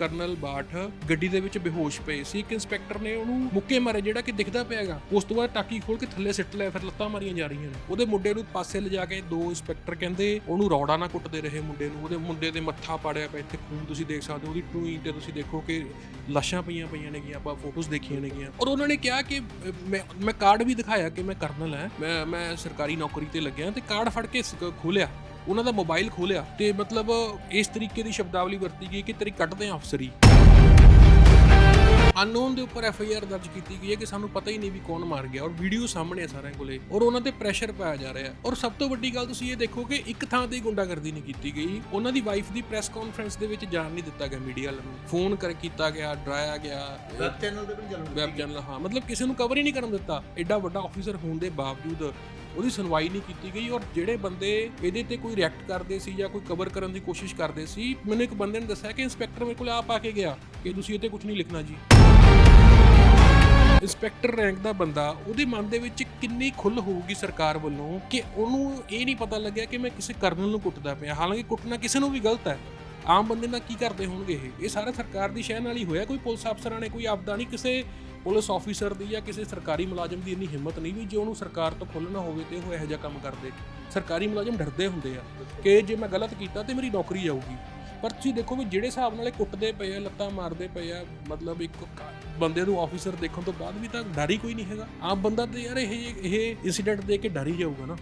Colonel Bath ਗੱਡੀ ਦੇ ਵਿੱਚ ਬੇਹੋਸ਼ ਪਏ ਸੀ। ਇੱਕ ਇੰਸਪੈਕਟਰ ਨੇ ਉਹਨੂੰ ਮੁੱਕੇ ਮਾਰੇ, ਜਿਹੜਾ ਕਿ ਦਿਖਦਾ ਪਿਆਗਾ। ਉਸ ਤੋਂ ਬਾਅਦ ਟਾਕੀ ਖੋਲ ਕੇ ਥੱਲੇ ਸਿੱਟ ਲਿਆ, ਫਿਰ ਲੱਤਾਂ ਮਾਰੀਆਂ ਜਾ ਰਹੀਆਂ ਨੇ। ਉਹਦੇ ਮੁੰਡੇ ਨੂੰ ਪਾਸੇ ਲਿਜਾ ਕੇ ਦੋ ਇੰਸਪੈਕਟਰ ਕਹਿੰਦੇ, ਉਹਨੂੰ ਰੌੜਾ ਨਾ ਕੁੱਟਦੇ ਰਹੇ ਮੁੰਡੇ ਨੂੰ। ਉਹਦੇ ਮੁੰਡੇ ਦੇ ਮੱਥਾ ਪਾੜਿਆ ਪਿਆ, ਇੱਥੇ ਖੂਨ ਤੁਸੀਂ ਦੇਖ ਸਕਦੇ ਹੋ, ਉਹਦੀ ਟੂਈ ਤੇ ਤੁਸੀਂ ਦੇਖੋ ਕਿ ਲਾਸ਼ਾਂ ਪਈਆਂ ਪਈਆਂ ਨੇ ਗੀਆਂ ਆਪਾਂ ਫੋਟੋਜ਼ ਦੇਖੀਆਂ ਨੇ ਗੀਆਂ ਔਰ ਉਹਨਾਂ ਨੇ ਕਿਹਾ ਕਿ ਮੈਂ ਮੈਂ ਕਾਰਡ ਵੀ ਦਿਖਾਇਆ ਕਿ ਮੈਂ ਕਰਨਲ ਹਾਂ। ਮੈਂ ਮੈਂ ਸਰਕਾਰੀ ਨੌਕਰੀ ਤੇ ਲੱਗਿਆ ਤੇ ਕਾਰਡ ਫੜ ਕੇ ਖੋਲਿਆ ਉਹਨਾਂ ਦਾ ਮੋਬਾਈਲ ਖੋਲਿਆ ਤੇ ਮਤਲਬ ਇਸ ਤਰੀਕੇ ਦੀ ਸ਼ਬਦਾਵਲੀ ਵਰਤੀ ਗਈ ਕਿ ਤੇਰੀ ਕੱਢਦੇ ਆ ਅਫਸਰੀ। ਅਨਨੋਨ ਦੇ ਉੱਪਰ ਐਫ ਆਈ ਆਰ ਦਰਜ ਕੀਤੀ ਗਈ ਹੈ ਕਿ ਸਾਨੂੰ ਪਤਾ ਹੀ ਨਹੀਂ ਵੀ ਕੌਣ ਮਾਰ ਗਿਆ ਔਰ ਵੀਡੀਓ ਸਾਹਮਣੇ ਆ ਸਾਰਿਆਂ ਕੋਲੇ ਔਰ ਉਹਨਾਂ ਤੇ ਪ੍ਰੈਸ਼ਰ ਪਾਇਆ ਜਾ ਰਿਹਾ। ਔਰ ਸਭ ਤੋਂ ਵੱਡੀ ਗੱਲ ਤੁਸੀਂ ਇਹ ਦੇਖੋ ਕਿ ਇੱਕ ਥਾਂ ਤੇ ਗੁੰਡਾਗਰਦੀ ਨਹੀਂ ਕੀਤੀ ਗਈ। ਉਹਨਾਂ ਦੀ ਵਾਈਫ ਦੀ ਪ੍ਰੈਸ ਕਾਨਫਰੰਸ ਦੇ ਵਿੱਚ ਜਾਣ ਨਹੀਂ ਦਿੱਤਾ ਗਿਆ ਮੀਡੀਆ ਵਾਲਿਆਂ ਨੂੰ ਫੋਨ ਕਰ ਕੀਤਾ ਗਿਆ ਡਰਾਇਆ ਗਿਆ। ਵੈਬ ਚੈਨਲ ਤੇ ਵੀ ਚੱਲਣ ਵੈਬ ਚੈਨਲ ਹਾਂ ਮਤਲਬ ਕਿਸੇ ਨੂੰ ਕਵਰ ਹੀ ਨਹੀਂ ਕਰਨ ਦਿੱਤਾ। ਐਡਾ ਵੱਡਾ ਆਫੀਸਰ ਹੋਣ ਦੇ ਬਾਵਜੂਦ ਉਹਦੀ ਸੁਣਵਾਈ ਨਹੀਂ ਕੀਤੀ ਗਈ ਔਰ ਜਿਹੜੇ ਬੰਦੇ ਇਹਦੇ ਤੇ ਕੋਈ ਰਿਐਕਟ ਕਰਦੇ ਸੀ ਜਾਂ ਕੋਈ ਕਵਰ ਕਰਨ ਦੀ ਕੋਸ਼ਿਸ਼ ਕਰਦੇ ਸੀ, ਮੈਨੂੰ ਇੱਕ ਬੰਦੇ ਨੇ ਦੱਸਿਆ ਕਿ ਇੰਸਪੈਕਟਰ ਮੇਰੇ ਕੋਲ ਆਪ ਆ ਕੇ ਗਿਆ ਕਿ ਤੁਸੀਂ ਇਹ ਤੇ ਕੁਝ ਨਹੀਂ ਲਿਖਣਾ ਜੀ। ਇੰਸਪੈਕਟਰ ਰੈਂਕ ਦਾ ਬੰਦਾ, ਉਹਦੇ ਮਨ ਦੇ ਵਿੱਚ ਕਿੰਨੀ ਖੁੱਲ ਹੋਊਗੀ ਸਰਕਾਰ ਵੱਲੋਂ ਕਿ ਉਹਨੂੰ ਇਹ ਨਹੀਂ ਪਤਾ ਲੱਗਿਆ ਕਿ ਮੈਂ ਕਿਸੇ ਕਰਨਲ ਨੂੰ ਕੁੱਟਦਾ ਪਿਆ। ਹਾਲਾਂਕਿ ਕੁੱਟਣਾ ਕਿਸੇ ਨੂੰ ਵੀ ਗਲਤ ਹੈ। ਆਮ ਬੰਦੇ ਨਾਲ ਕੀ ਕਰਦੇ ਹੋਣਗੇ ਇਹ? ਇਹ ਸਾਰਾ ਸਰਕਾਰ ਦੀ ਸ਼ਹਿ ਨਾਲ ਹੀ ਹੋਇਆ। ਕੋਈ ਪੁਲਿਸ ਅਫਸਰਾਂ ਨੇ ਕੋਈ ਆਪਦਾ ਨਹੀਂ ਕਿਸੇ ਪੁਲਿਸ ਆਫੀਸਰ ਦੀ ਜਾਂ ਕਿਸੇ ਸਰਕਾਰੀ ਮੁਲਾਜ਼ਮ ਦੀ ਇੰਨੀ ਹਿੰਮਤ ਨਹੀਂ ਵੀ ਜੇ ਉਹਨੂੰ ਸਰਕਾਰ ਤੋਂ ਖੁੱਲਣਾ ਹੋਵੇ ਤੇ ਉਹ ਇਹੋ ਜਿਹਾ ਕੰਮ ਕਰਦੇ। ਸਰਕਾਰੀ ਮੁਲਾਜ਼ਮ ਡਰਦੇ ਹੁੰਦੇ ਆ ਕਿ ਜੇ ਮੈਂ ਗਲਤ ਕੀਤਾ ਤੇ ਮੇਰੀ ਨੌਕਰੀ ਜਾਊਗੀ ਪਰ ਤੁਸੀਂ ਦੇਖੋ ਵੀ ਜਿਹੜੇ ਹਿਸਾਬ ਨਾਲ ਇਹ ਕੁੱਟਦੇ ਪਏ ਆ, ਲੱਤਾਂ ਮਾਰਦੇ ਪਏ ਆ, ਮਤਲਬ ਇੱਕ ਬੰਦੇ ਨੂੰ ਆਫੀਸਰ ਦੇਖਣ ਤੋਂ ਬਾਅਦ ਵੀ ਤਾਂ ਡਰ ਹੀ ਕੋਈ ਨਹੀਂ ਹੈਗਾ। ਆਮ ਬੰਦਾ ਤੇ ਯਾਰ ਇਹ ਇਹ ਇਨਸੀਡੈਂਟ ਦੇਖ ਕੇ ਡਰ ਹੀ ਜਾਊਗਾ ਨਾ।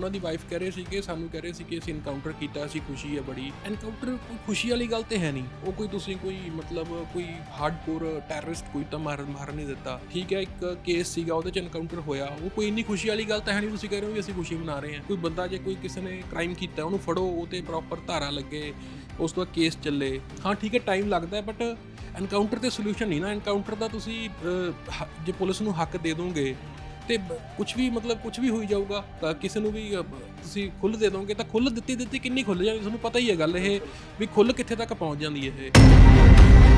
ਉਹਨਾਂ ਦੀ ਵਾਈਫ ਕਹਿ ਰਹੇ ਸੀ ਕਿ, ਸਾਨੂੰ ਕਹਿ ਰਹੇ ਸੀ ਕਿ ਅਸੀਂ ਇਨਕਾਊਂਟਰ ਕੀਤਾ ਸੀ ਖੁਸ਼ੀ ਹੈ ਬੜੀ। ਇਨਕਾਊਂਟਰ ਕੋਈ ਖੁਸ਼ੀ ਵਾਲੀ ਗੱਲ ਤੇ ਹੈ ਨਹੀਂ। ਉਹ ਕੋਈ ਤੁਸੀਂ ਕੋਈ ਮਤਲਬ ਕੋਈ ਹਾਰਡਕੋਰ ਟੈਰਰਿਸਟ ਕੋਈ ਤਾਂ ਮਾਰ ਮਾਰ ਨਹੀਂ ਦਿੱਤਾ। ਠੀਕ ਹੈ, ਇੱਕ ਕੇਸ ਸੀਗਾ, ਉਹਦੇ ਚ ਇਨਕਾਊਂਟਰ ਹੋਇਆ। ਉਹ ਕੋਈ ਇੰਨੀ ਖੁਸ਼ੀ ਵਾਲੀ ਗੱਲ ਤਾਂ ਹੈ ਨਹੀਂ, ਤੁਸੀਂ ਕਹਿ ਰਹੇ ਹੋ ਵੀ ਅਸੀਂ ਖੁਸ਼ੀ ਮਨਾ ਰਹੇ ਹਾਂ। ਕੋਈ ਬੰਦਾ ਜੇ ਕੋਈ ਕਿਸੇ ਨੇ ਕ੍ਰਾਈਮ ਕੀਤਾ, ਉਹਨੂੰ ਫੜੋ, ਉਹ ਤੇ ਪ੍ਰੋਪਰ ਧਾਰਾ ਲੱਗੇ, ਉਸ ਤੋਂ ਬਾਅਦ ਕੇਸ ਚੱਲੇ। ਹਾਂ, ਠੀਕ ਹੈ ਟਾਈਮ ਲੱਗਦਾ ਹੈ ਬਟ ਐਨਕਾਊਂਟਰ ਤੇ ਸੋਲੂਸ਼ਨ ਨਹੀਂ ਨਾ। ਐਨਕਾਊਂਟਰ ਦਾ ਤੁਸੀਂ ਹ- ਜੇ ਪੁਲਿਸ ਨੂੰ ਹੱਕ ਦੇ ਦੋਗੇ ਤੇ ਕੁਝ ਵੀ ਮਤਲਬ ਕੁਝ ਵੀ ਹੋਈ ਜਾਊਗਾ, ਤਾਂ ਕਿਸੇ ਨੂੰ ਵੀ ਤੁਸੀਂ ਖੁੱਲ ਦੇ ਦੋਗੇ ਤਾਂ ਖੁੱਲ ਦਿੱਤੀ ਦਿੱਤੀ ਕਿੰਨੀ ਖੁੱਲ ਜਾਣੀ, ਤੁਹਾਨੂੰ ਪਤਾ ਹੀ ਹੈ ਗੱਲ ਇਹ ਵੀ ਖੁੱਲ ਕਿੱਥੇ ਤੱਕ ਪਹੁੰਚ ਜਾਂਦੀ ਹੈ ਇਹ।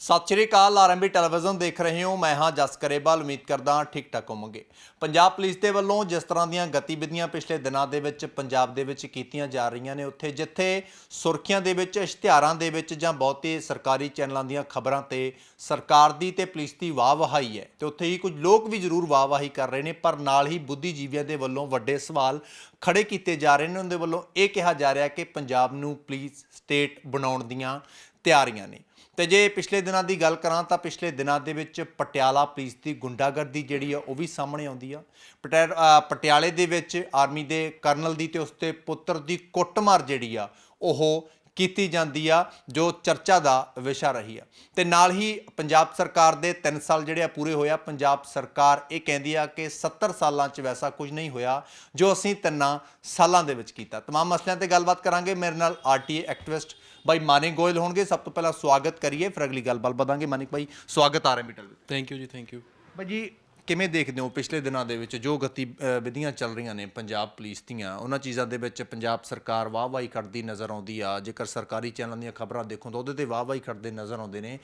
ਸਤਿ ਸ਼੍ਰੀ ਅਕਾਲ ਆਰਐਮਬੀ ਟੈਲੀਵਿਜ਼ਨ ਦੇਖ ਰਹੇ ਹੋ। ਮੈਂ ਹਾਂ ਜਸ ਕਰੇਵਾਲ, ਉਮੀਦ ਕਰਦਾ ਠੀਕ ਠਾਕ ਹੋਵੋਗੇ। ਪੰਜਾਬ ਪੁਲਿਸ ਦੇ ਵੱਲੋਂ ਜਿਸ ਤਰ੍ਹਾਂ ਦੀਆਂ ਗਤੀਵਿਧੀਆਂ ਪਿਛਲੇ ਦਿਨਾਂ ਦੇ ਵਿੱਚ ਪੰਜਾਬ ਦੇ ਵਿੱਚ ਕੀਤੀਆਂ ਜਾ ਰਹੀਆਂ ਨੇ, ਉੱਥੇ ਜਿੱਥੇ ਸੁਰਖੀਆਂ ਦੇ ਵਿੱਚ, ਇਸ਼ਤਿਹਾਰਾਂ ਦੇ ਵਿੱਚ ਜਾਂ ਬਹੁਤੇ ਸਰਕਾਰੀ ਚੈਨਲਾਂ ਦੀਆਂ ਖਬਰਾਂ ਤੇ ਸਰਕਾਰ ਦੀ ਤੇ ਪੁਲਿਸ ਦੀ ਵਾਹ ਵਹਾਈ ਹੈ ਤੇ ਉੱਥੇ ਹੀ ਕੁਝ ਲੋਕ ਵੀ ਜ਼ਰੂਰ ਵਾਹ ਵਾਹੀ ਕਰ ਰਹੇ ਨੇ, ਪਰ ਨਾਲ ਹੀ ਬੁੱਧੀਜੀਵੀਆਂ ਦੇ ਵੱਲੋਂ ਵੱਡੇ ਸਵਾਲ ਖੜੇ ਕੀਤੇ ਜਾ ਰਹੇ ਨੇ। ਉਹਨਾਂ ਦੇ ਵੱਲੋਂ ਇਹ ਕਿਹਾ ਜਾ ਰਿਹਾ ਕਿ ਪੰਜਾਬ ਨੂੰ ਪੁਲਿਸ ਸਟੇਟ ਬਣਾਉਣ ਦੀਆਂ ਤਿਆਰੀਆਂ ਨੇ। ਤੇ ਜੇ ਪਿਛਲੇ ਦਿਨਾਂ ਦੀ ਗੱਲ ਕਰਾਂ ਤਾਂ ਪਿਛਲੇ ਦਿਨਾਂ ਦੇ ਵਿੱਚ ਪਟਿਆਲਾ ਪੁਲਿਸ ਦੀ ਗੁੰਡਾਗਰਦੀ ਜਿਹੜੀ ਆ ਉਹ ਵੀ ਸਾਹਮਣੇ ਆਉਂਦੀ ਆ। ਪਟਿਆ- ਪਟਿਆਲੇ ਦੇ ਵਿੱਚ ਆਰਮੀ ਦੇ ਕਰਨਲ ਦੀ ਤੇ ਉਸਦੇ ਪੁੱਤਰ ਦੀ ਕੁੱਟਮਾਰ ਜਿਹੜੀ ਆ, ਉਹ ਕੀਤੀ ਜਾਂਦੀ ਆ ਜੋ ਚਰਚਾ ਦਾ ਵਿਸ਼ਾ ਰਹੀ ਆ ਤੇ ਨਾਲ ਹੀ ਪੰਜਾਬ ਸਰਕਾਰ ਦੇ 3 ਸਾਲ ਜਿਹੜੇ ਆ ਪੂਰੇ ਹੋਇਆ ਪੰਜਾਬ ਸਰਕਾਰ ਇਹ ਕਹਿੰਦੀ ਆ ਕਿ 70 ਸਾਲਾਂ 'ਚ ਵੈਸਾ ਕੁਝ ਨਹੀਂ ਹੋਇਆ ਜੋ ਅਸੀਂ ਤਿੰਨਾਂ ਸਾਲਾਂ ਦੇ ਵਿੱਚ ਕੀਤਾ तमाम ਮਸਲਿਆਂ ਤੇ ਗੱਲਬਾਤ ਕਰਾਂਗੇ ਮੇਰੇ ਨਾਲ ਆਰਟੀਏ ਐਕਟਿਵਿਸਟ ਬਾਈ ਮਾਨਿਕ ਗੋਇਲ ਹੋਣਗੇ ਸਭ ਤੋਂ ਪਹਿਲਾਂ ਸਵਾਗਤ ਕਰੀਏ ਫਿਰ ਅਗਲੀ ਗੱਲਬਾਤ ਵਧਾਂਗੇ ਮਾਨਿਕ ਬਾਈ ਸਵਾਗਤ ਆ ਰਿਹਾ ਮੀਟਲ ਥੈਂਕ ਯੂ ਜੀ ਥੈਂਕ ਯੂ ਬਾਈ ਜੀ ਕਿਵੇਂ ਦੇਖਦੇ ਹੋ ਪਿਛਲੇ ਦਿਨਾਂ ਦੇ ਵਿੱਚ ਜੋ ਗਤੀ ਅ, ਵਿਧੀਆਂ ਚੱਲ ਰਹੀਆਂ ਨੇ ਪੰਜਾਬ ਪੁਲਿਸ ਦੀਆਂ? ਉਹਨਾਂ ਚੀਜ਼ਾਂ ਦੇ ਵਿੱਚ ਪੰਜਾਬ ਸਰਕਾਰ ਵਾਹ-ਵਾਹੀ ਕਰਦੀ ਨਜ਼ਰ ਆਉਂਦੀ ਆ। ਜੇਕਰ ਸਰਕਾਰੀ ਚੈਨਲਾਂ ਦੀਆਂ ਖਬਰਾਂ ਦੇਖੋ ਤਾਂ ਉਹਦੇ ਤੇ ਵਾਹ-ਵਾਹੀ ਕਰਦੇ ਨਜ਼ਰ ਆਉਂਦੇ ਨੇ।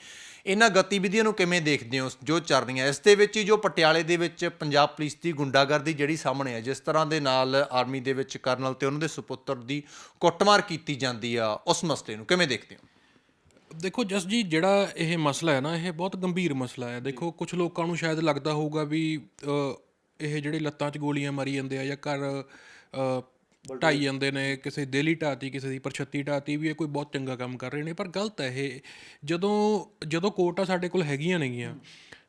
ਇਹਨਾਂ ਗਤੀਵਿਧੀਆਂ ਨੂੰ ਕਿਵੇਂ ਦੇਖਦੇ ਹੋ ਜੋ ਚੱਲ ਰਹੀਆਂ? ਇਸ ਦੇ ਵਿੱਚ ਹੀ ਜੋ ਪਟਿਆਲੇ ਦੇ ਵਿੱਚ ਪੰਜਾਬ ਪੁਲਿਸ ਦੀ ਗੁੰਡਾਗਰਦੀ ਜਿਹੜੀ ਸਾਹਮਣੇ ਆ ਜਿਸ ਤਰ੍ਹਾਂ ਦੇ ਨਾਲ ਆਰਮੀ ਦੇ ਵਿੱਚ ਕਰਨਲ ਤੇ ਉਹਨਾਂ ਦੇ ਸੁਪੁੱਤਰ ਦੀ ਕੁੱਟਮਾਰ ਕੀਤੀ ਜਾਂਦੀ ਆ ਉਸ ਮਸਲੇ ਨੂੰ ਕਿਵੇਂ ਦੇਖਦੇ ਹੋ? ਦੇਖੋ ਜਸ ਜੀ ਜਿਹੜਾ ਇਹ ਮਸਲਾ ਹੈ ਨਾ ਇਹ ਬਹੁਤ ਗੰਭੀਰ ਮਸਲਾ ਹੈ। ਦੇਖੋ ਕੁਝ ਲੋਕਾਂ ਨੂੰ ਸ਼ਾਇਦ ਲੱਗਦਾ ਹੋਊਗਾ ਵੀ ਅ, ਇਹ ਜਿਹੜੇ ਲੱਤਾਂ 'ਚ ਗੋਲੀਆਂ ਮਾਰੀ ਜਾਂਦੇ ਆ ਜਾਂ ਘਰ ਅ, ਢਾਈ ਜਾਂਦੇ ਨੇ ਕਿਸੇ ਦੇਲੀ ਢਾਤੀ ਕਿਸੇ ਦੀ ਪਰਛੱਤੀ ਢਾਤੀ ਵੀ ਇਹ ਕੋਈ ਬਹੁਤ ਚੰਗਾ ਕੰਮ ਕਰ ਰਹੇ ਨੇ। ਪਰ ਗਲਤ ਹੈ ਇਹ। ਜਦੋਂ ਜਦੋਂ ਕੋਰਟਾਂ ਸਾਡੇ ਕੋਲ ਹੈਗੀਆਂ ਨੇਗੀਆਂ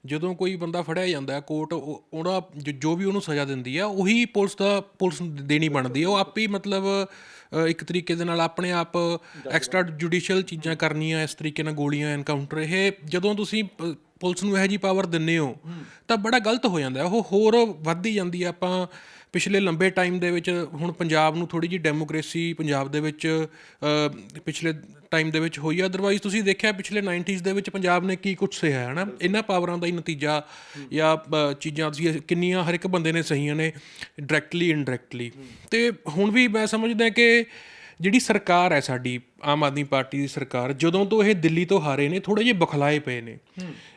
ਜਦੋਂ ਕੋਈ ਬੰਦਾ ਫੜਿਆ ਜਾਂਦਾ ਕੋਰਟ ਉਹ- ਉਹਦਾ ਜੋ- ਵੀ ਉਹਨੂੰ ਸਜ਼ਾ ਦਿੰਦੀ ਆ ਉਹੀ ਪੁਲਿਸ ਦਾ, ਪੁਲਿਸ ਦੇਣੀ ਬਣਦੀ ਹੈ। ਉਹ ਆਪੇ ਮਤਲਬ ਇੱਕ ਤਰੀਕੇ ਦੇ ਨਾਲ ਆਪਣੇ ਆਪ ਐਕਸਟਰਾ ਜੁਡੀਸ਼ੀਅਲ ਚੀਜ਼ਾਂ ਕਰਨੀਆਂ, ਇਸ ਤਰੀਕੇ ਨਾਲ ਗੋਲੀਆਂ ਐਨਕਾਊਂਟਰ, ਇਹ ਜਦੋਂ ਤੁਸੀਂ ਪੁਲਿਸ ਨੂੰ ਇਹੋ ਜੀ ਪਾਵਰ ਦਿੰਨੇ ਹੋ, ਤਾਂ ਬੜਾ ਗਲਤ ਹੋ ਜਾਂਦਾ ਉਹ ਹੋਰ ਵੱਧਦੀ ਜਾਂਦੀ ਹੈ। ਆਪਾਂ ਪਿਛਲੇ ਲੰਬੇ ਟਾਈਮ ਦੇ ਵਿੱਚ, ਹੁਣ ਪੰਜਾਬ ਨੂੰ ਥੋੜੀ ਜੀ ਡੈਮੋਕ੍ਰੇਸੀ, ਪੰਜਾਬ ਦੇ ਵਿੱਚ ਪਿਛਲੇ ਟਾਈਮ ਦੇ ਵਿੱਚ ਹੋਈ ਹੈ ਅਦਰਵਾਈਜ਼ ਤੁਸੀਂ ਦੇਖਿਆ ਪਿਛਲੇ 90s ਦੇ ਵਿੱਚ ਪੰਜਾਬ ਨੇ ਕੀ ਕੁਝ ਸਹਿਆ ਹੈ ਨਾ ਇਹਨਾਂ ਪਾਵਰਾਂ ਦਾ ਹੀ ਨਤੀਜਾ ਜਾਂ ਚੀਜ਼ਾਂ ਤੁਸੀਂ ਕਿੰਨੀਆਂ ਹਰ ਇੱਕ ਬੰਦੇ ਨੇ ਸਹੀਆਂ ਨੇ ਡਾਇਰੈਕਟਲੀ ਇਨਡਾਇਰੈਕਟਲੀ ਤੇ ਹੁਣ ਵੀ ਮੈਂ ਸਮਝਦਾ ਕਿ ਜਿਹੜੀ ਸਰਕਾਰ ਹੈ ਸਾਡੀ ਆਮ ਆਦਮੀ ਪਾਰਟੀ ਦੀ ਸਰਕਾਰ ਜਦੋਂ ਤੋਂ ਇਹ ਦਿੱਲੀ ਤੋਂ ਹਾਰੇ ਨੇ ਥੋੜੇ ਜਿਹੇ ਬਖਲਾਏ ਪਏ ਨੇ।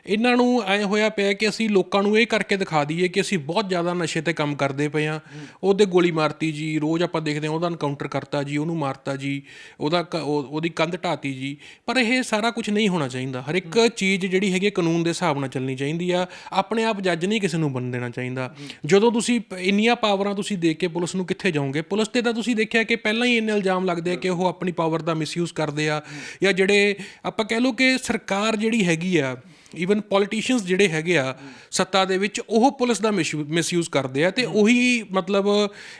ਇਹਨਾਂ ਨੂੰ ਐ ਹੋਇਆ ਪਿਆ ਕਿ ਅਸੀਂ ਲੋਕਾਂ ਨੂੰ ਇਹ ਕਰਕੇ ਦਿਖਾ ਦਈਏ ਕਿ ਅਸੀਂ ਬਹੁਤ ਜ਼ਿਆਦਾ ਨਸ਼ੇ ਤੇ ਕੰਮ ਕਰਦੇ ਪਏ ਆ ਉਹਦੇ ਗੋਲੀ ਮਾਰਤੀ ਜੀ, ਰੋਜ਼ ਆਪਾਂ ਦੇਖਦੇ ਹਾਂ ਉਹਦਾ ਐਨਕਾਊਂਟਰ ਕਰਤਾ ਜੀ, ਉਹਨੂੰ ਮਾਰਤਾ ਜੀ, ਉਹਦਾ ਉਹਦੀ ਕੰਧ ਢਾਤੀ ਜੀ। ਪਰ ਇਹ ਸਾਰਾ ਕੁਝ ਨਹੀਂ ਹੋਣਾ ਚਾਹੀਦਾ। ਹਰ ਇੱਕ ਚੀਜ਼ ਜਿਹੜੀ ਹੈਗੀ ਕਾਨੂੰਨ ਦੇ ਹਿਸਾਬ ਨਾਲ ਚੱਲਣੀ ਚਾਹੀਦੀ ਆ। ਆਪਣੇ ਆਪ ਜੱਜ ਨਹੀਂ ਕਿਸੇ ਨੂੰ ਬਣ ਦੇਣਾ ਚਾਹੀਦਾ। ਜਦੋਂ ਤੁਸੀਂ ਇੰਨੀਆਂ ਪਾਵਰਾਂ ਤੁਸੀਂ ਦੇ ਕੇ ਪੁਲਿਸ ਨੂੰ ਕਿੱਥੇ ਜਾਓਗੇ? ਪੁਲਿਸ ਤੇ ਤਾਂ ਤੁਸੀਂ ਦੇਖਿਆ ਕਿ ਪਹਿਲਾਂ ਹੀ ਇੰਨੇ ਇਲਜ਼ਾਮ ਲੱਗਦੇ ਆ ਕਿ ਉਹ ਆਪਣੀ ਪਾਵਰ ਦਾ ਮਿਸ ਮਿਸਯੂਜ਼ ਕਰਦੇ ਆ ਜਾਂ ਜਿਹੜੇ ਆਪਾਂ ਕਹਿ ਲਓ ਕਿ ਸਰਕਾਰ ਜਿਹੜੀ ਹੈਗੀ ਆ ਈਵਨ ਪੋਲੀਟੀਸ਼ੀਅਨਸ ਜਿਹੜੇ ਹੈਗੇ ਆ, ਸੱਤਾ ਦੇ ਵਿੱਚ ਉਹ ਪੁਲਿਸ ਦਾ ਮਿਸਯੂਜ਼ ਕਰਦੇ ਆ ਤੇ ਉਹੀ ਮਤਲਬ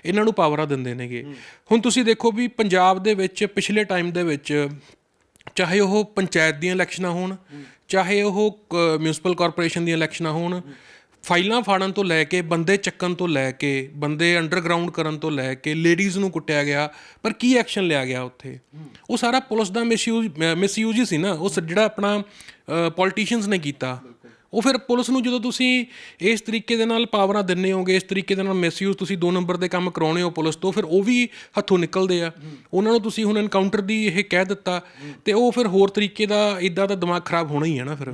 ਇਹਨਾਂ ਨੂੰ ਪਾਵਰਾਂ ਦਿੰਦੇ ਨੇਗੇ। ਹੁਣ ਤੁਸੀਂ ਦੇਖੋ ਵੀ ਪੰਜਾਬ ਦੇ ਵਿੱਚ ਪਿਛਲੇ ਟਾਈਮ ਦੇ ਵਿੱਚ ਚਾਹੇ ਉਹ ਪੰਚਾਇਤ ਦੀਆਂ ਇਲੈਕਸ਼ਨਾਂ ਹੋਣ, ਚਾਹੇ ਉਹ ਮਿਊਨਿਸਪਲ ਕਾਰਪੋਰੇਸ਼ਨ ਦੀਆਂ ਇਲੈਕਸ਼ਨਾਂ ਹੋਣ ਫਾਈਲਾਂ ਫਾੜਨ ਤੋਂ ਲੈ ਕੇ, ਬੰਦੇ ਚੱਕਣ ਤੋਂ ਲੈ ਕੇ, ਬੰਦੇ ਅੰਡਰਗਰਾਉਂਡ ਕਰਨ ਤੋਂ ਲੈ ਕੇ ਲੇਡੀਜ਼ ਨੂੰ ਕੁੱਟਿਆ ਗਿਆ, ਪਰ ਕੀ ਐਕਸ਼ਨ ਲਿਆ ਗਿਆ ਉੱਥੇ? ਉਹ ਸਾਰਾ ਪੁਲਿਸ ਦਾ ਮਿਸਯੂਜ਼ ਮਿਸਯੂਜ਼ ਹੀ ਸੀ ਨਾ। ਉਹ ਸ- ਜਿਹੜਾ ਆਪਣਾ ਪੋਲੀਟੀਸ਼ੀਅਨਸ ਨੇ ਕੀਤਾ। ਉਹ ਫਿਰ ਪੁਲਿਸ ਨੂੰ ਜਦੋਂ ਤੁਸੀਂ ਇਸ ਤਰੀਕੇ ਦੇ ਨਾਲ ਪਾਵਰਾਂ ਦਿੰਨੇ ਹੋਗੇ, ਇਸ ਤਰੀਕੇ ਦੇ ਨਾਲ ਮਿਸਯੂਜ਼ ਤੁਸੀਂ ਦੋ ਨੰਬਰ ਦੇ ਕੰਮ ਕਰਾਉਣੇ ਹੋ ਪੁਲਿਸ ਤੋਂ, ਫਿਰ ਉਹ ਵੀ ਹੱਥੋਂ ਨਿਕਲਦੇ ਆ। ਉਹਨਾਂ ਨੂੰ ਤੁਸੀਂ ਹੁਣ ਐਨਕਾਊਂਟਰ ਦੀ ਇਹ ਕਹਿ ਦਿੱਤਾ। ਤੇ ਉਹ ਫਿਰ ਹੋਰ ਤਰੀਕੇ ਦਾ ਇਦਾਂ ਦਾ ਦਿਮਾਗ ਖਰਾਬ ਹੋਣਾ ਹੀ ਹੈ ਨਾ ਫਿਰ।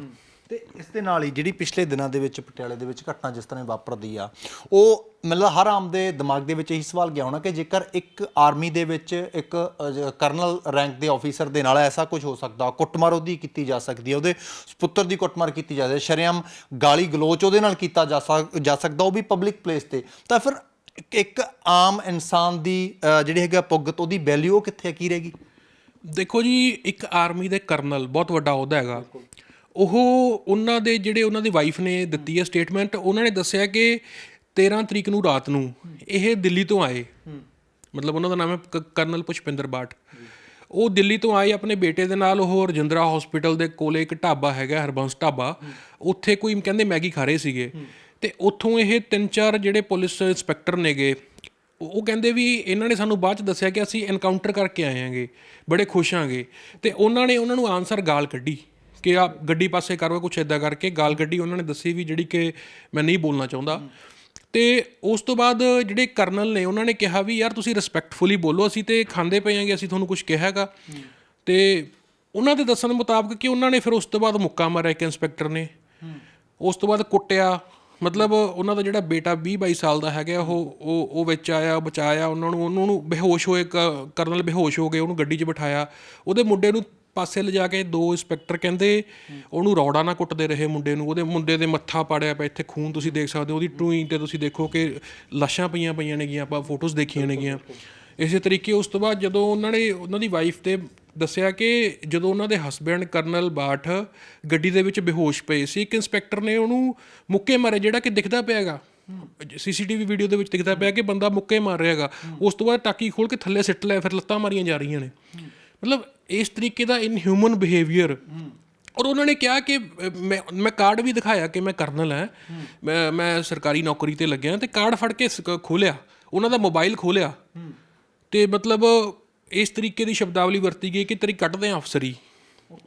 ਤੇ ਇਸ ਦੇ ਨਾਲ ਹੀ ਜਿਹੜੀ ਪਿਛਲੇ ਦਿਨਾਂ ਦੇ ਵਿੱਚ ਪਟਿਆਲੇ ਦੇ ਵਿੱਚ ਘਟਨਾ ਜਿਸ ਤਰ੍ਹਾਂ ਵਾਪਰਦੀ ਆ ਉਹ ਮਤਲਬ ਹਰ ਆਮ ਦੇ ਦਿਮਾਗ ਦੇ ਵਿੱਚ ਇਹੀ ਸਵਾਲ ਗਿਆ ਹੋਣਾ ਕਿ ਜੇਕਰ ਇੱਕ ਆਰਮੀ ਦੇ ਵਿੱਚ ਇੱਕ ਕਰਨਲ ਰੈਂਕ ਦੇ ਆਫੀਸਰ ਦੇ ਨਾਲ ਐਸਾ ਕੁਝ ਹੋ ਸਕਦਾ ਕੁੱਟਮਾਰ ਉਹਦੀ ਕੀਤੀ ਜਾ ਸਕਦੀ ਹੈ ਉਹਦੇ ਪੁੱਤਰ ਦੀ ਕੁੱਟਮਾਰ ਕੀਤੀ ਜਾ ਸਕਦੀ ਹੈ ਸ਼ਰੇਆਮ ਗਾਲੀ ਗਲੋਚ ਉਹਦੇ ਨਾਲ ਕੀਤਾ ਜਾ ਸਕ- ਜਾ ਸਕਦਾ ਉਹ ਵੀ ਪਬਲਿਕ ਪਲੇਸ ਤੇ। ਤਾਂ ਫਿਰ ਇੱਕ- ਆਮ ਇਨਸਾਨ ਦੀ ਅ, ਜਿਹੜੀ ਹੈਗਾ ਪੁੱਗਤ ਉਹਦੀ ਵੈਲਿਊ ਕਿੱਥੇ ਕੀ ਰਹੇਗੀ ਦੇਖੋ ਜੀ ਇੱਕ ਆਰਮੀ ਦੇ ਕਰਨਲ ਬਹੁਤ ਵੱਡਾ ਅਹੁਦਾ ਹੈਗਾ। ਉਹ ਉਹਨਾਂ ਦੇ ਜਿਹੜੇ ਉਹਨਾਂ ਦੀ ਵਾਈਫ ਨੇ ਦਿੱਤੀ ਹੈ ਸਟੇਟਮੈਂਟ ਉਹਨਾਂ ਨੇ ਦੱਸਿਆ ਕਿ 13 ਤਰੀਕ ਨੂੰ ਰਾਤ ਨੂੰ ਇਹ ਦਿੱਲੀ ਤੋਂ ਆਏ। ਮਤਲਬ ਉਹਨਾਂ ਦਾ ਨਾਮ ਹੈ ਕ- ਕਰਨਲ ਪੁਸ਼ਪਿੰਦਰ ਬਾਟ। ਉਹ ਦਿੱਲੀ ਤੋਂ ਆਏ ਆਪਣੇ ਬੇਟੇ ਦੇ ਨਾਲ, ਉਹ ਰਜਿੰਦਰਾ ਹਸਪੀਟਲ ਦੇ ਕੋਲੇ ਇੱਕ ਢਾਬਾ ਹੈਗਾ, ਹਰਬੰਸ ਢਾਬਾ। ਉੱਥੇ ਕੋਈ ਕਹਿੰਦੇ ਮੈਗੀ ਖਾ ਰਹੇ ਸੀਗੇ। ਤੇ ਉੱਥੋਂ ਇਹ ਤਿੰਨ ਚਾਰ ਜਿਹੜੇ ਪੁਲਿਸ ਇੰਸਪੈਕਟਰ ਨੇਗੇ, ਉਹ ਉਹ ਕਹਿੰਦੇ ਵੀ ਇਹਨਾਂ ਨੇ ਸਾਨੂੰ ਬਾਅਦ ਚ ਦੱਸਿਆ ਕਿ ਅਸੀਂ ਐਨਕਾਊਂਟਰ ਕਰਕੇ ਆਏ ਆਂਗੇ ਬੜੇ ਖੁਸ਼ ਆਂਗੇ ਤੇ ਉਹਨਾਂ ਨੇ ਉਹਨਾਂ ਨੂੰ ਆਨਸਰ ਗਾਲ ਕੱਢੀ। ਕਿ ਆ ਗੱਡੀ ਪਾਸੇ ਕਰੋ ਕੁਛ ਇਦਾਂ ਕਰਕੇ, ਗਾਲ ਗੱਡੀ ਉਹਨਾਂ ਨੇ ਦੱਸੀ ਵੀ ਜਿਹੜੀ ਕਿ ਮੈਂ ਨਹੀਂ ਬੋਲਣਾ ਚਾਹੁੰਦਾ। ਤੇ ਉਸ ਤੋਂ ਬਾਅਦ ਜਿਹੜੇ ਕਰਨਲ ਨੇ, ਉਹਨਾਂ ਨੇ ਕਿਹਾ ਵੀ ਯਾਰ ਤੁਸੀਂ ਰਿਸਪੈਕਟਫੁਲੀ ਬੋਲੋ, ਅਸੀਂ ਤੇ ਖਾਂਦੇ ਪਏ ਆਂਗੇ ਅਸੀਂ ਤੁਹਾਨੂੰ ਕੁਝ ਕਿਹਾਗਾ ਤੇ ਉਹਨਾਂ ਦੇ ਦੱਸਣ ਮੁਤਾਬਕ ਕਿ ਉਹਨਾਂ ਨੇ ਫਿਰ ਉਸ ਤੋਂ ਬਾਅਦ ਮੁੱਕਾ ਮਾਰਿਆ ਇੱਕ ਇੰਸਪੈਕਟਰ ਨੇ। ਉਸ ਤੋਂ ਬਾਅਦ ਕੁੱਟਿਆ, ਮਤਲਬ ਉਹਨਾਂ ਦਾ ਜਿਹੜਾ ਬੇਟਾ 20 22 ਸਾਲ ਦਾ ਹੈਗਾ, ਉਹ ਉਹ ਉਹ ਵਿੱਚ ਆਇਆ ਬਚਾਇਆ, ਉਹਨਾਂ ਨੂੰ ਉਹਨਾਂ ਨੂੰ ਬੇਹੋਸ਼ ਹੋਏ, ਕ- ਕਰਨਲ ਬੇਹੋਸ਼ ਹੋ ਗਏ, ਉਹਨੂੰ ਗੱਡੀ 'ਚ ਬਿਠਾਇਆ। ਉਹਦੇ ਮੁੰਡੇ ਨੂੰ ਪਾਸੇ ਲਿਜਾ ਕੇ ਦੋ ਇੰਸਪੈਕਟਰ ਕਹਿੰਦੇ ਉਹਨੂੰ ਰੌੜਾ ਨਾ ਕੁੱਟਦੇ ਰਹੇ ਮੁੰਡੇ ਨੂੰ, ਉਹਦੇ ਮੁੰਡੇ ਦੇ ਮੱਥਾ ਪਾੜਿਆ ਪਿਆ, ਇੱਥੇ ਖੂਨ ਤੁਸੀਂ ਦੇਖ ਸਕਦੇ ਹੋ, ਉਹਦੀ ਟੂਈ ਤੇ ਤੁਸੀਂ ਦੇਖੋ ਕਿ ਲਾਸ਼ਾਂ ਪਈਆਂ ਪਈਆਂ ਨੇਗੀਆਂ, ਆਪਾਂ ਫੋਟੋਜ਼ ਦੇਖੀਆਂ ਨੇਗੀਆਂ। ਇਸੇ ਤਰੀਕੇ ਉਸ ਤੋਂ ਬਾਅਦ ਜਦੋਂ ਉਹਨਾਂ ਨੇ, ਉਹਨਾਂ ਦੀ ਵਾਈਫ ਤੇ ਦੱਸਿਆ ਕਿ ਜਦੋਂ ਉਹਨਾਂ ਦੇ ਹਸਬੈਂਡ ਕਰਨਲ ਬਾਠ ਗੱਡੀ ਦੇ ਵਿੱਚ ਬੇਹੋਸ਼ ਪਏ ਸੀ, ਇੱਕ ਇੰਸਪੈਕਟਰ ਨੇ ਉਹਨੂੰ ਮੁੱਕੇ ਮਾਰੇ ਜਿਹੜਾ ਕਿ ਦਿਖਦਾ ਪਿਆਗਾ ਸੀਸੀਟੀਵੀ ਵੀਡੀਓ ਦੇ ਵਿੱਚ ਦਿਖਦਾ ਪਿਆ ਕਿ ਬੰਦਾ ਮੁੱਕੇ ਮਾਰ ਰਿਹਾ ਹੈਗਾ। ਉਸ ਤੋਂ ਬਾਅਦ ਟਾਕੀ ਖੋਲ ਕੇ ਥੱਲੇ ਸਿੱਟ ਲਿਆ, ਫਿਰ ਲੱਤਾਂ ਮਾਰੀਆਂ ਜਾ ਰਹੀਆਂ ਨੇ। ਮਤਲਬ ਇਸ ਤਰੀਕੇ ਦਾ ਇਨਹਿਊਮਨ ਬਿਹੇਵੀਅਰ ਔਰ ਉਹਨਾਂ ਨੇ ਕਿਹਾ ਕਿ ਮੈਂ ਮੈਂ ਕਾਰਡ ਵੀ ਦਿਖਾਇਆ ਕਿ ਮੈਂ ਕਰਨਲ ਹਾਂ। ਮੈਂ ਮੈਂ ਸਰਕਾਰੀ ਨੌਕਰੀ ਤੇ ਲੱਗਿਆ ਤੇ ਕਾਰਡ ਫੜ ਕੇ ਖੋਲਿਆ ਉਹਨਾਂ ਦਾ ਮੋਬਾਈਲ ਖੋਲਿਆ ਤੇ ਮਤਲਬ ਇਸ ਤਰੀਕੇ ਦੀ ਸ਼ਬਦਾਵਲੀ ਵਰਤੀ ਗਈ ਕਿ ਤੇਰੀ ਕੱਢਦੇ ਆ ਅਫਸਰੀ।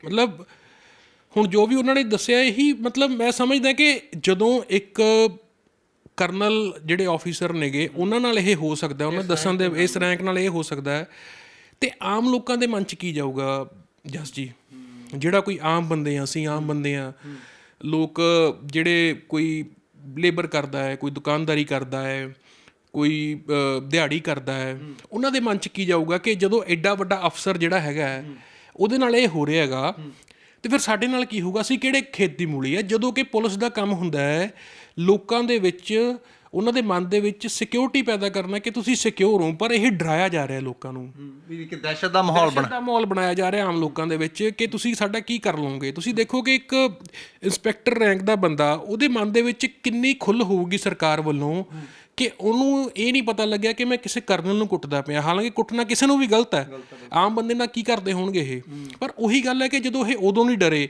ਮਤਲਬ ਹੁਣ ਜੋ ਵੀ ਉਹਨਾਂ ਨੇ ਦੱਸਿਆ ਇਹੀ ਮਤਲਬ ਮੈਂ ਸਮਝਦਾ ਕਿ ਜਦੋਂ ਇੱਕ ਕਰਨਲ ਜਿਹੜੇ ਆਫੀਸਰ ਨੇਗੇ ਉਹਨਾਂ ਨਾਲ ਇਹ ਹੋ ਸਕਦਾ ਉਹਨਾਂ ਦੱਸਣ ਦੇ ਇਸ ਰੈਂਕ ਨਾਲ ਇਹ ਹੋ ਸਕਦਾ ਹੈ ਤੇ ਆਮ ਲੋਕਾਂ ਦੇ ਮਨ 'ਚ ਕੀ ਜਾਊਗਾ ਜਸ ਜੀ? ਜਿਹੜਾ ਕੋਈ ਆਮ ਬੰਦੇ ਆ ਅਸੀਂ ਆਮ ਬੰਦੇ ਆ ਲੋਕ ਜਿਹੜੇ ਕੋਈ ਲੇਬਰ ਕਰਦਾ ਹੈ ਕੋਈ ਦੁਕਾਨਦਾਰੀ ਕਰਦਾ ਹੈ ਕੋਈ ਦਿਹਾੜੀ ਕਰਦਾ ਹੈ ਉਹਨਾਂ ਦੇ ਮਨ 'ਚ ਕੀ ਜਾਊਗਾ ਕਿ ਜਦੋਂ ਐਡਾ ਵੱਡਾ ਅਫਸਰ ਜਿਹੜਾ ਹੈਗਾ ਹੈ, ਉਹਦੇ ਨਾਲ ਇਹ ਹੋ ਰਿਹਾ ਹੈਗਾ ਤੇ ਫਿਰ ਸਾਡੇ ਨਾਲ ਕੀ ਹੋਊਗਾ? ਅਸੀਂ ਕਿਹੜੇ ਖੇਤ ਦੀ ਮੂਲੀ ਹੈ? ਜਦੋਂ ਕਿ ਪੁਲਿਸ ਦਾ ਕੰਮ ਹੁੰਦਾ ਹੈ ਲੋਕਾਂ ਦੇ ਵਿੱਚ ਉਹਨਾਂ ਦੇ ਮਨ ਦੇ ਵਿੱਚ ਸਿਕਿਉਰਿਟੀ ਪੈਦਾ ਕਰਨਾ ਕਿ ਤੁਸੀਂ ਸਿਕਿਉਰ ਹੋ ਪਰ ਇਹ ਡਰਾਇਆ ਜਾ ਰਿਹਾ ਲੋਕਾਂ ਨੂੰ। ਵੀ ਇੱਕ ਦਹਿਸ਼ਤ ਦਾ ਮਾਹੌਲ ਦਹਿਸ਼ਤ ਦਾ ਮਾਹੌਲ ਬਣਾਇਆ ਜਾ ਰਿਹਾ ਆਮ ਲੋਕਾਂ ਦੇ ਵਿੱਚ ਕਿ ਤੁਸੀਂ ਸਾਡਾ ਕੀ ਕਰ ਲਓਗੇ? ਤੁਸੀਂ ਦੇਖੋ ਕਿ ਇੱਕ ਇੰਸਪੈਕਟਰ ਰੈਂਕ ਦਾ ਬੰਦਾ ਉਹਦੇ ਮਨ ਦੇ ਵਿੱਚ ਕਿੰਨੀ ਖੁੱਲ ਹੋਊਗੀ ਸਰਕਾਰ ਵੱਲੋਂ ਕਿ ਉਹਨੂੰ ਇਹ ਨਹੀਂ ਪਤਾ ਲੱਗਿਆ ਕਿ ਮੈਂ ਕਿਸੇ ਕਰਨਲ ਨੂੰ ਕੁੱਟਦਾ ਪਿਆ। ਹਾਲਾਂਕਿ ਕੁੱਟਣਾ ਕਿਸੇ ਨੂੰ ਵੀ ਗਲਤ ਹੈ। ਆਮ ਬੰਦੇ ਨਾਲ ਕੀ ਕਰਦੇ ਹੋਣਗੇ ਇਹ? ਪਰ ਉਹੀ ਗੱਲ ਹੈ ਕਿ ਜਦੋਂ ਇਹ ਉਦੋਂ ਨਹੀਂ ਡਰੇ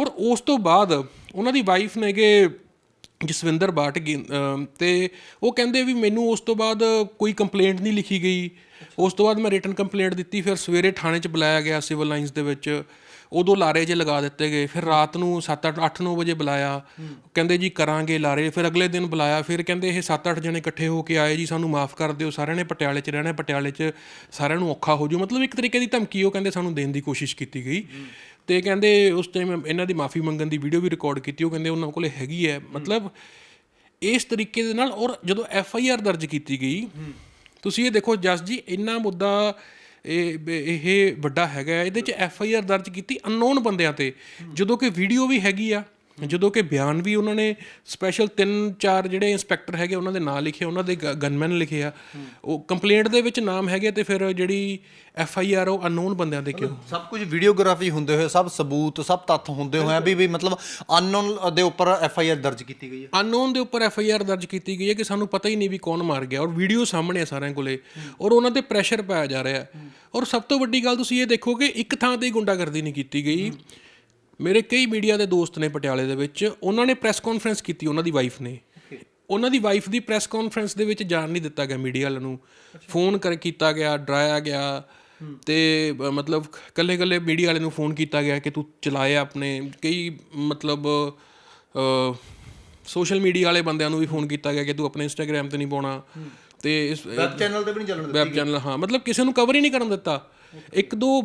ਔਰ ਉਸ ਤੋਂ ਬਾਅਦ ਉਹਨਾਂ ਦੀ ਵਾਈਫ ਨੇਗੇ ਜਸਵਿੰਦਰ ਬਾਟ ਤੇ ਉਹ ਕਹਿੰਦੇ ਵੀ ਮੈਨੂੰ ਉਸ ਤੋਂ ਬਾਅਦ ਕੋਈ ਕੰਪਲੇਂਟ ਨਹੀਂ ਲਿਖੀ ਗਈ। ਉਸ ਤੋਂ ਬਾਅਦ ਮੈਂ ਰਿਟਨ ਕੰਪਲੇਂਟ ਦਿੱਤੀ ਫਿਰ ਸਵੇਰੇ ਥਾਣੇ 'ਚ ਬੁਲਾਇਆ ਗਿਆ ਸਿਵਲ ਲਾਈਨਸ ਦੇ ਵਿੱਚ। ਉਦੋਂ ਲਾਰੇ ਜੇ ਲਗਾ ਦਿੱਤੇ ਗਏ ਫਿਰ ਰਾਤ ਨੂੰ 7 8 8 9 ਵਜੇ ਬੁਲਾਇਆ। ਕਹਿੰਦੇ ਜੀ ਕਰਾਂਗੇ ਲਾਰੇ ਫਿਰ ਅਗਲੇ ਦਿਨ ਬੁਲਾਇਆ ਫਿਰ ਕਹਿੰਦੇ ਇਹ 7 8 ਜਣੇ ਇਕੱਠੇ ਹੋ ਕੇ ਆਏ ਜੀ ਸਾਨੂੰ ਮਾਫ ਕਰ ਦਿਓ ਸਾਰਿਆਂ ਨੇ ਪਟਿਆਲੇ 'ਚ ਰਹਿਣਾ ਪਟਿਆਲੇ 'ਚ ਸਾਰਿਆਂ ਨੂੰ ਔਖਾ ਹੋ ਜੂ ਮਤਲਬ ਇੱਕ ਤਰੀਕੇ ਦੀ ਧਮਕੀ ਉਹ ਕਹਿੰਦੇ ਸਾਨੂੰ ਦੇਣ ਦੀ ਕੋਸ਼ਿਸ਼ ਕੀਤੀ ਗਈ। ਤੇ ਕਹਿੰਦੇ ਉਸ ਟਾਈਮ ਇਹਨਾਂ ਦੀ ਮਾਫੀ ਮੰਗਣ ਦੀ ਵੀਡੀਓ ਵੀ ਰਿਕਾਰਡ ਕੀਤੀ ਉਹ ਕਹਿੰਦੇ ਉਹਨਾਂ ਕੋਲੇ ਹੈਗੀ ਹੈ। ਮਤਲਬ ਇਸ ਤਰੀਕੇ ਦੇ ਨਾਲ ਔਰ ਜਦੋਂ ਐਫ ਆਈ ਆਰ ਦਰਜ ਕੀਤੀ ਗਈ ਤੁਸੀਂ ਇਹ ਦੇਖੋ ਜਸ ਜੀ ਇੰਨਾ ਮੁੱਦਾ ਇਹ ਇਹ ਵੱਡਾ ਹੈਗਾ। ਇਹਦੇ ਚ ਐਫ ਆਈ ਆਰ ਦਰਜ ਕੀਤੀ ਅਨਨੋਨ ਬੰਦਿਆਂ ਤੇ। ਜਦੋਂ ਕਿ ਵੀਡੀਓ ਵੀ ਹੈਗੀ ਆ ਜਦੋਂ ਕਿ ਬਿਆਨ ਵੀ ਉਹਨਾਂ ਨੇ ਸਪੈਸ਼ਲ ਤਿੰਨ ਚਾਰ ਜਿਹੜੇ ਇੰਸਪੈਕਟਰ ਹੈਗੇ ਉਹਨਾਂ ਦੇ ਨਾਂ ਲਿਖੇ ਉਹਨਾਂ ਦੇ ਗਨਮੈਨ ਲਿਖੇ ਆ। ਉਹ ਕੰਪਲੇਂਟ ਦੇ ਵਿੱਚ ਨਾਮ ਹੈਗੇ ਤੇ ਫਿਰ ਜਿਹੜੀ ਐਫ ਆਈ ਆਰ ਉਹ ਅਨਨੋਨ ਬੰਦਿਆਂ ਦੇ ਕਿਉਂ? ਸਭ ਕੁਝ ਵੀਡੀਓਗ੍ਰਾਫੀ ਹੁੰਦੇ ਹੋਏ ਸਭ ਸਬੂਤ ਸਭ ਤੱਥ ਹੁੰਦੇ ਹੋਏ ਵੀ ਵੀ ਮਤਲਬ ਅਨਨੋਨ ਦੇ ਉੱਪਰ ਐਫ ਆਈ ਆਰ ਦਰਜ ਕੀਤੀ ਗਈ ਹੈ। ਅਨਨੋਨ ਦੇ ਉੱਪਰ ਐਫ ਆਈ ਆਰ ਦਰਜ ਕੀਤੀ ਗਈ ਹੈ ਕਿ ਸਾਨੂੰ ਪਤਾ ਹੀ ਨਹੀਂ ਵੀ ਕੌਣ ਮਾਰ ਗਿਆ ਔਰ ਵੀਡੀਓ ਸਾਹਮਣੇ ਆ ਸਾਰਿਆਂ ਕੋਲੇ ਔਰ ਉਹਨਾਂ ਤੇ ਪ੍ਰੈਸ਼ਰ ਪਾਇਆ ਜਾ ਰਿਹਾ ਔਰ ਸਭ ਤੋਂ ਵੱਡੀ ਗੱਲ ਤੁਸੀਂ ਇਹ ਦੇਖੋ ਕਿ ਇੱਕ ਥਾਂ ਤੇ ਗੁੰਡਾਗਰਦੀ ਨਹੀਂ ਕੀਤੀ ਗਈ। ਮੇਰੇ ਕਈ ਮੀਡੀਆ ਦੇ ਦੋਸਤ ਨੇ ਪਟਿਆਲੇ ਦੇ ਵਿੱਚ ਉਹਨਾਂ ਨੇ ਪ੍ਰੈਸ ਕਾਨਫਰੰਸ ਕੀਤੀ ਉਹਨਾਂ ਦੀ ਵਾਈਫ ਨੇ। ਉਹਨਾਂ ਦੀ ਵਾਈਫ ਦੀ ਪ੍ਰੈਸ ਕਾਨਫਰੰਸ ਦੇ ਵਿੱਚ ਜਾਣ ਨਹੀਂ ਦਿੱਤਾ ਗਿਆ ਮੀਡੀਆ ਵਾਲਿਆਂ ਨੂੰ। ਫੋਨ ਕਰ ਕੀਤਾ ਗਿਆ ਡਰਾਇਆ ਗਿਆ। ਤੇ ਮਤਲਬ ਕੱਲੇ ਕੱਲੇ ਮੀਡੀਆ ਵਾਲੇ ਨੂੰ ਫੋਨ ਕੀਤਾ ਗਿਆ ਕਿ ਤੂੰ ਚਲਾਏ ਆਪਣੇ। ਕਈ ਮਤਲਬ ਸੋਸ਼ਲ ਮੀਡੀਆ ਵਾਲੇ ਬੰਦਿਆਂ ਨੂੰ ਵੀ ਫੋਨ ਕੀਤਾ ਗਿਆ ਕਿ ਤੂੰ ਆਪਣੇ ਇੰਸਟਾਗ੍ਰam ਤੇ ਨਹੀਂ ਪਾਉਣਾ। ਤੇ ਇਸ ਵੈਬ ਚੈਨਲ ਤੇ ਵੀ ਨਹੀਂ ਚੱਲਣ ਵੈਬ ਚੈਨਲ ਹਾਂ ਮਤਲਬ ਕਿਸੇ ਨੂੰ ਕਵਰ ਹੀ ਨਹੀਂ ਕਰਨ ਦਿੱਤਾ। ਇੱਕ ਦੋ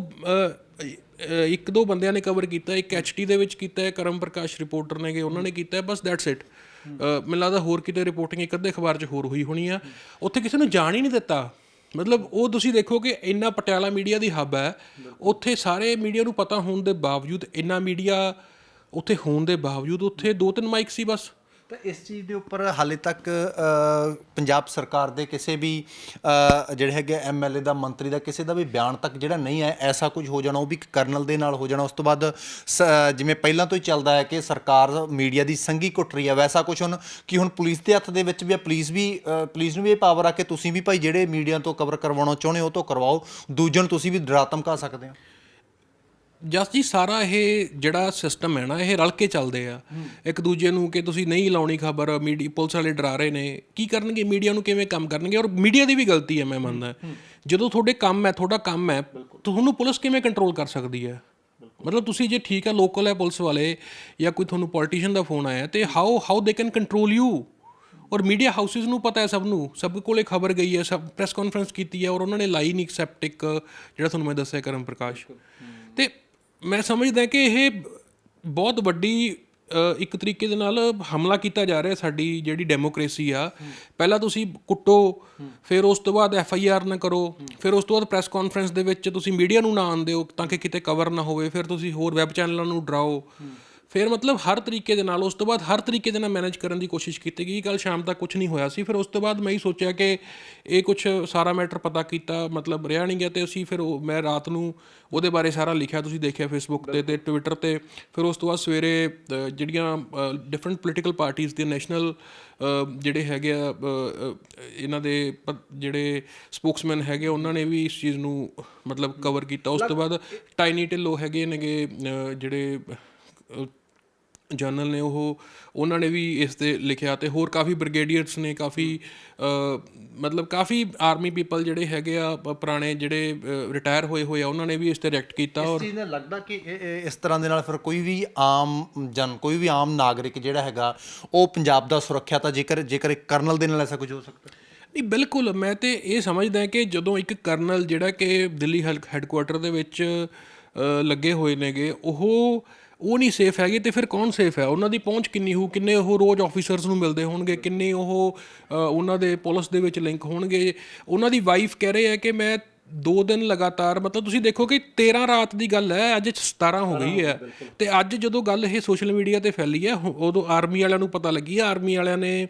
ਇੱਕ ਦੋ ਬੰਦਿਆਂ ਨੇ ਕਵਰ ਕੀਤਾ, ਇੱਕ ਐਚਟੀ ਦੇ ਵਿੱਚ ਕੀਤਾ ਹੈ ਕਰਮ ਪ੍ਰਕਾਸ਼ ਰਿਪੋਰਟਰ ਨੇਗੇ, ਉਹਨਾਂ ਨੇ ਕੀਤਾ ਹੈ ਬਸ ਦੈਟਸ ਇਟ ਮੈਨੂੰ ਲੱਗਦਾ ਹੋਰ ਕਿਤੇ ਰਿਪੋਰਟਿੰਗ ਇੱਕ ਅੱਧੇ ਅਖਬਾਰ 'ਚ ਹੋਰ ਹੋਈ ਹੋਣੀ ਆ। ਉੱਥੇ ਕਿਸੇ ਨੂੰ ਜਾਣ ਹੀ ਨਹੀਂ ਦਿੱਤਾ। ਮਤਲਬ ਉਹ ਤੁਸੀਂ ਦੇਖੋ ਕਿ ਇੰਨਾ ਪਟਿਆਲਾ ਮੀਡੀਆ ਦੀ ਹੱਬ ਹੈ। ਉੱਥੇ ਸਾਰੇ ਮੀਡੀਆ ਨੂੰ ਪਤਾ ਹੋਣ ਦੇ ਬਾਵਜੂਦ, ਇੰਨਾ ਮੀਡੀਆ ਉੱਥੇ ਹੋਣ ਦੇ ਬਾਵਜੂਦ ਉੱਥੇ ਦੋ ਤਿੰਨ ਮਾਈਕ ਸੀ ਬਸ। ਤਾਂ ਇਸ ਚੀਜ਼ ਦੇ ਉੱਪਰ ਹਾਲੇ ਤੱਕ ਪੰਜਾਬ ਸਰਕਾਰ ਦੇ ਕਿਸੇ ਵੀ ਜਿਹੜੇ ਹੈਗੇ ਐਮਐਲਏ ਦਾ, ਮੰਤਰੀ ਦਾ, ਕਿਸੇ ਦਾ ਵੀ ਬਿਆਨ ਤੱਕ ਜਿਹੜਾ ਨਹੀਂ ਹੈ ਐਸਾ ਕੁਝ ਹੋ ਜਾਣਾ, ਉਹ ਵੀ ਕਰਨਲ ਦੇ ਨਾਲ ਹੋ ਜਾਣਾ, ਉਸ ਤੋਂ ਬਾਅਦ ਸ- ਜਿਵੇਂ ਪਹਿਲਾਂ ਤੋਂ ਹੀ ਚੱਲਦਾ ਹੈ ਕਿ ਸਰਕਾਰ ਮੀਡੀਆ ਦੀ ਸੰਗੀ ਘੁੱਟ ਰਹੀ ਹੈ, ਵੈਸਾ ਕੁਝ ਹੁਣ ਕਿ ਹੁਣ ਪੁਲਿਸ ਦੇ ਹੱਥ ਦੇ ਵਿੱਚ ਵੀ ਹੈ ਪੁਲਿਸ ਵੀ ਪੁਲਿਸ ਨੂੰ ਵੀ ਇਹ ਪਾਵਰ ਆ ਕਿ ਤੁਸੀਂ ਵੀ ਭਾਈ ਜਿਹੜੇ ਮੀਡੀਆ ਤੋਂ ਕਵਰ ਕਰਵਾਉਣਾ ਚਾਹੁੰਦੇ ਹੋ, ਉਹ ਤੋਂ ਕਰਵਾਓ, ਦੂਜੇ ਨੂੰ ਤੁਸੀਂ ਵੀ ਡਰਾ ਧਮਕਾ ਸਕਦੇ ਹੋ। ਜਸ ਜੀ, ਸਾਰਾ ਇਹ ਜਿਹੜਾ ਸਿਸਟਮ ਹੈ ਨਾ, ਇਹ ਰਲ ਕੇ ਚੱਲਦੇ ਆ। ਇੱਕ ਦੂਜੇ ਨੂੰ ਕਿ ਤੁਸੀਂ ਨਹੀਂ ਲਾਉਣੀ ਖਬਰ, ਮੀਡੀਆ, ਪੁਲਿਸ ਵਾਲੇ ਡਰਾ ਰਹੇ ਨੇ। ਕੀ ਕਰਨਗੇ? ਮੀਡੀਆ ਨੂੰ ਕਿਵੇਂ ਕੰਮ ਕਰਨਗੇ? ਔਰ ਮੀਡੀਆ ਦੀ ਵੀ ਗਲਤੀ ਹੈ, ਮੈਂ ਮੰਨਦਾ। ਜਦੋਂ ਤੁਹਾਡੇ ਕੰਮ ਹੈ, ਤੁਹਾਡਾ ਕੰਮ ਹੈ, ਤੁਹਾਨੂੰ ਪੁਲਿਸ ਕਿਵੇਂ ਕੰਟਰੋਲ ਕਰ ਸਕਦੀ ਹੈ? ਮਤਲਬ ਤੁਸੀਂ ਜੇ ਠੀਕ ਹੈ ਲੋਕਲ ਹੈ ਪੁਲਿਸ ਵਾਲੇ ਜਾਂ ਕੋਈ ਤੁਹਾਨੂੰ ਪੋਲੀਟੀਸ਼ੀਅਨ ਦਾ ਫੋਨ ਆਇਆ, ਤੇ how how they can control you or media houses ਨੂੰ ਪਤਾ ਹੈ ਸਭ ਨੂੰ। ਸਭ ਕੋਲੇ ਖਬਰ ਗਈ ਹੈ, ਸਭ ਪ੍ਰੈਸ ਕਾਨਫਰੰਸ ਕੀਤੀ ਹੈ, ਔਰ ਉਹਨਾਂ ਨੇ ਲਾਈ ਨਹੀਂ ਸੈਪਟਿਕ ਜਿਹੜਾ ਤੁਹਾਨੂੰ ਮੈਂ ਦੱਸਿਆ ਕਰਮ ਪ੍ਰਕਾਸ਼। ਤੇ ਮੈਂ ਸਮਝਦਾ ਕਿ ਇਹ ਬਹੁਤ ਵੱਡੀ ਇੱਕ ਤਰੀਕੇ ਦੇ ਨਾਲ ਹਮਲਾ ਕੀਤਾ ਜਾ ਰਿਹਾ ਸਾਡੀ ਜਿਹੜੀ ਡੈਮੋਕ੍ਰੇਸੀ ਆ। ਪਹਿਲਾਂ ਤੁਸੀਂ ਕੁੱਟੋ, ਫਿਰ ਉਸ ਤੋਂ ਬਾਅਦ ਐਫ ਆਈ ਆਰ ਨਾ ਕਰੋ, ਫਿਰ ਉਸ ਤੋਂ ਬਾਅਦ ਪ੍ਰੈਸ ਕਾਨਫਰੰਸ ਦੇ ਵਿੱਚ ਤੁਸੀਂ ਮੀਡੀਆ ਨੂੰ ਨਾ ਆਉਂਦੇ ਤਾਂ ਕਿ ਕਿਤੇ ਕਵਰ ਨਾ ਹੋਵੇ, ਫਿਰ ਤੁਸੀਂ ਹੋਰ ਵੈਬ ਚੈਨਲਾਂ ਨੂੰ ਡਰਾਓ। ਫਿਰ ਮਤਲਬ ਹਰ ਤਰੀਕੇ ਦੇ ਨਾਲ ਉਸ ਤੋਂ ਬਾਅਦ ਹਰ ਤਰੀਕੇ ਦੇ ਨਾਲ ਮੈਨੇਜ ਕਰਨ ਦੀ ਕੋਸ਼ਿਸ਼ ਕੀਤੀ ਗਈ। ਕੱਲ ਸ਼ਾਮ ਤੱਕ ਕੁਝ ਨਹੀਂ ਹੋਇਆ ਸੀ। ਫਿਰ ਉਸ ਤੋਂ ਬਾਅਦ ਮੈਂ ਹੀ ਸੋਚਿਆ ਕਿ ਇਹ ਕੁਝ ਸਾਰਾ ਮੈਟਰ ਪਤਾ ਕੀਤਾ ਮਤਲਬ ਰਿਹਾ ਨਹੀਂ ਗਿਆ ਤੇ ਅਸੀਂ ਫਿਰ ਉਹ- ਮੈਂ ਰਾਤ ਨੂੰ ਉਹਦੇ ਬਾਰੇ ਸਾਰਾ ਲਿਖਿਆ ਤੁਸੀਂ ਦੇਖਿਆ ਫੇਸਬੁੱਕ ਤੇ ਤੇ ਟਵਿੱਟਰ ਤੇ। ਫਿਰ ਉਸ ਤੋਂ ਬਾਅਦ ਸਵੇਰੇ ਜਿਹੜੀਆਂ ਡਿਫਰੈਂਟ ਪੋਲੀਟੀਕਲ ਪਾਰਟੀਆਂ ਦੇ ਨੈਸ਼ਨਲ ਜਿਹੜੇ ਹੈਗੇ ਆ ਇਹਨਾਂ ਦੇ ਜਿਹੜੇ ਸਪੋਕਸਮੈਨ ਹੈਗੇ ਉਹਨਾਂ ਨੇ ਵੀ ਇਸ ਚੀਜ਼ ਨੂੰ ਮਤਲਬ ਕਵਰ ਕੀਤਾ। ਉਸ ਤੋਂ ਬਾਅਦ ਟਾਈਨੀ ਢਿੱਲੋਂ ਹੈਗੇ ਨੇਗੇ ਜਿਹੜੇ ਜਰਨਲ ਨੇ ਉਹ ਉਹਨਾਂ ਨੇ ਵੀ ਇਸ ਤੇ ਲਿਖਿਆ ਤੇ ਹੋਰ ਕਾਫੀ ਬ੍ਰਿਗੇਡੀਅਰਸ ਨੇ ਕਾਫੀ ਮਤਲਬ ਕਾਫੀ ਆਰਮੀ ਪੀਪਲ ਜਿਹੜੇ ਹੈਗੇ ਆ ਪੁਰਾਣੇ ਜਿਹੜੇ ਰਿਟਾਇਰ ਹੋਏ ਹੋਏ ਆ ਉਹਨਾਂ ਨੇ ਵੀ ਇਸ ਤੇ ਰਿਐਕਟ ਕੀਤਾ ਇਸ ਔਰ ਚੀਜ਼ ਨਾਲ ਲੱਗਦਾ ਕਿ ਇਸ ਤਰ੍ਹਾਂ ਦੇ ਨਾਲ ਫਿਰ ਕੋਈ ਵੀ ਆਮ ਜਨ ਕੋਈ ਵੀ ਆਮ ਨਾਗਰਿਕ ਜਿਹੜਾ ਹੈਗਾ ਉਹ ਪੰਜਾਬ ਦਾ ਸੁਰੱਖਿਆ ਤਾਂ ਜੇਕਰ ਜੇਕਰ ਇੱਕ ਕਰਨਲ ਦੇ ਨਾਲ ਐਸਾ ਕੁਝ ਹੋ ਸਕਦਾ। ਨਹੀਂ ਬਿਲਕੁਲ ਮੈਂ ਤੇ ਇਹ ਸਮਝਦਾ ਕਿ ਜਦੋਂ ਇੱਕ ਕਰਨਲ ਜਿਹੜਾ ਕਿ ਦਿੱਲੀ ਹੈੱਡਕੁਆਟਰ ਦੇ ਵਿੱਚ ਲੱਗੇ ਹੋਏ ਨੇਗੇ ਉਹ ਉਹ ਨਹੀਂ ਸੇਫ ਹੈਗੇ ਤੇ ਫਿਰ ਕੌਣ ਸੇਫ ਹੈ? ਉਹਨਾਂ ਦੀ ਪਹੁੰਚ ਕਿੰਨੀ ਹੋਊ? ਕਿੰਨੇ ਉਹ ਰੋਜ਼ ਆਫੀਸਰਸ ਨੂੰ ਮਿਲਦੇ ਹੋਣਗੇ? ਕਿੰਨੇ ਉਹ ਉਹਨਾਂ ਦੇ ਪੁਲਿਸ ਦੇ ਵਿੱਚ ਲਿੰਕ ਹੋਣਗੇ? ਉਹਨਾਂ ਦੀ ਵਾਈਫ ਕਹਿ ਰਹੇ ਹੈ ਕਿ ਮੈਂ ਦੋ ਦਿਨ ਲਗਾਤਾਰ, ਮਤਲਬ ਤੁਸੀਂ ਦੇਖੋ ਕਿ 13 ਰਾਤ ਦੀ ਗੱਲ ਹੈ, ਅੱਜ 17 ਹੋ ਗਈ ਹੈ। ਤੇ ਅੱਜ ਜਦੋਂ ਗੱਲ ਇਹ ਸੋਸ਼ਲ ਮੀਡੀਆ ਤੇ ਫੈਲੀ ਹੈ, ਉਦੋਂ ਆਰਮੀ ਵਾਲਿਆਂ ਨੂੰ ਪਤਾ ਲੱਗੀ ਹੈ। ਆਰਮੀ ਵਾਲਿਆਂ ਨੇ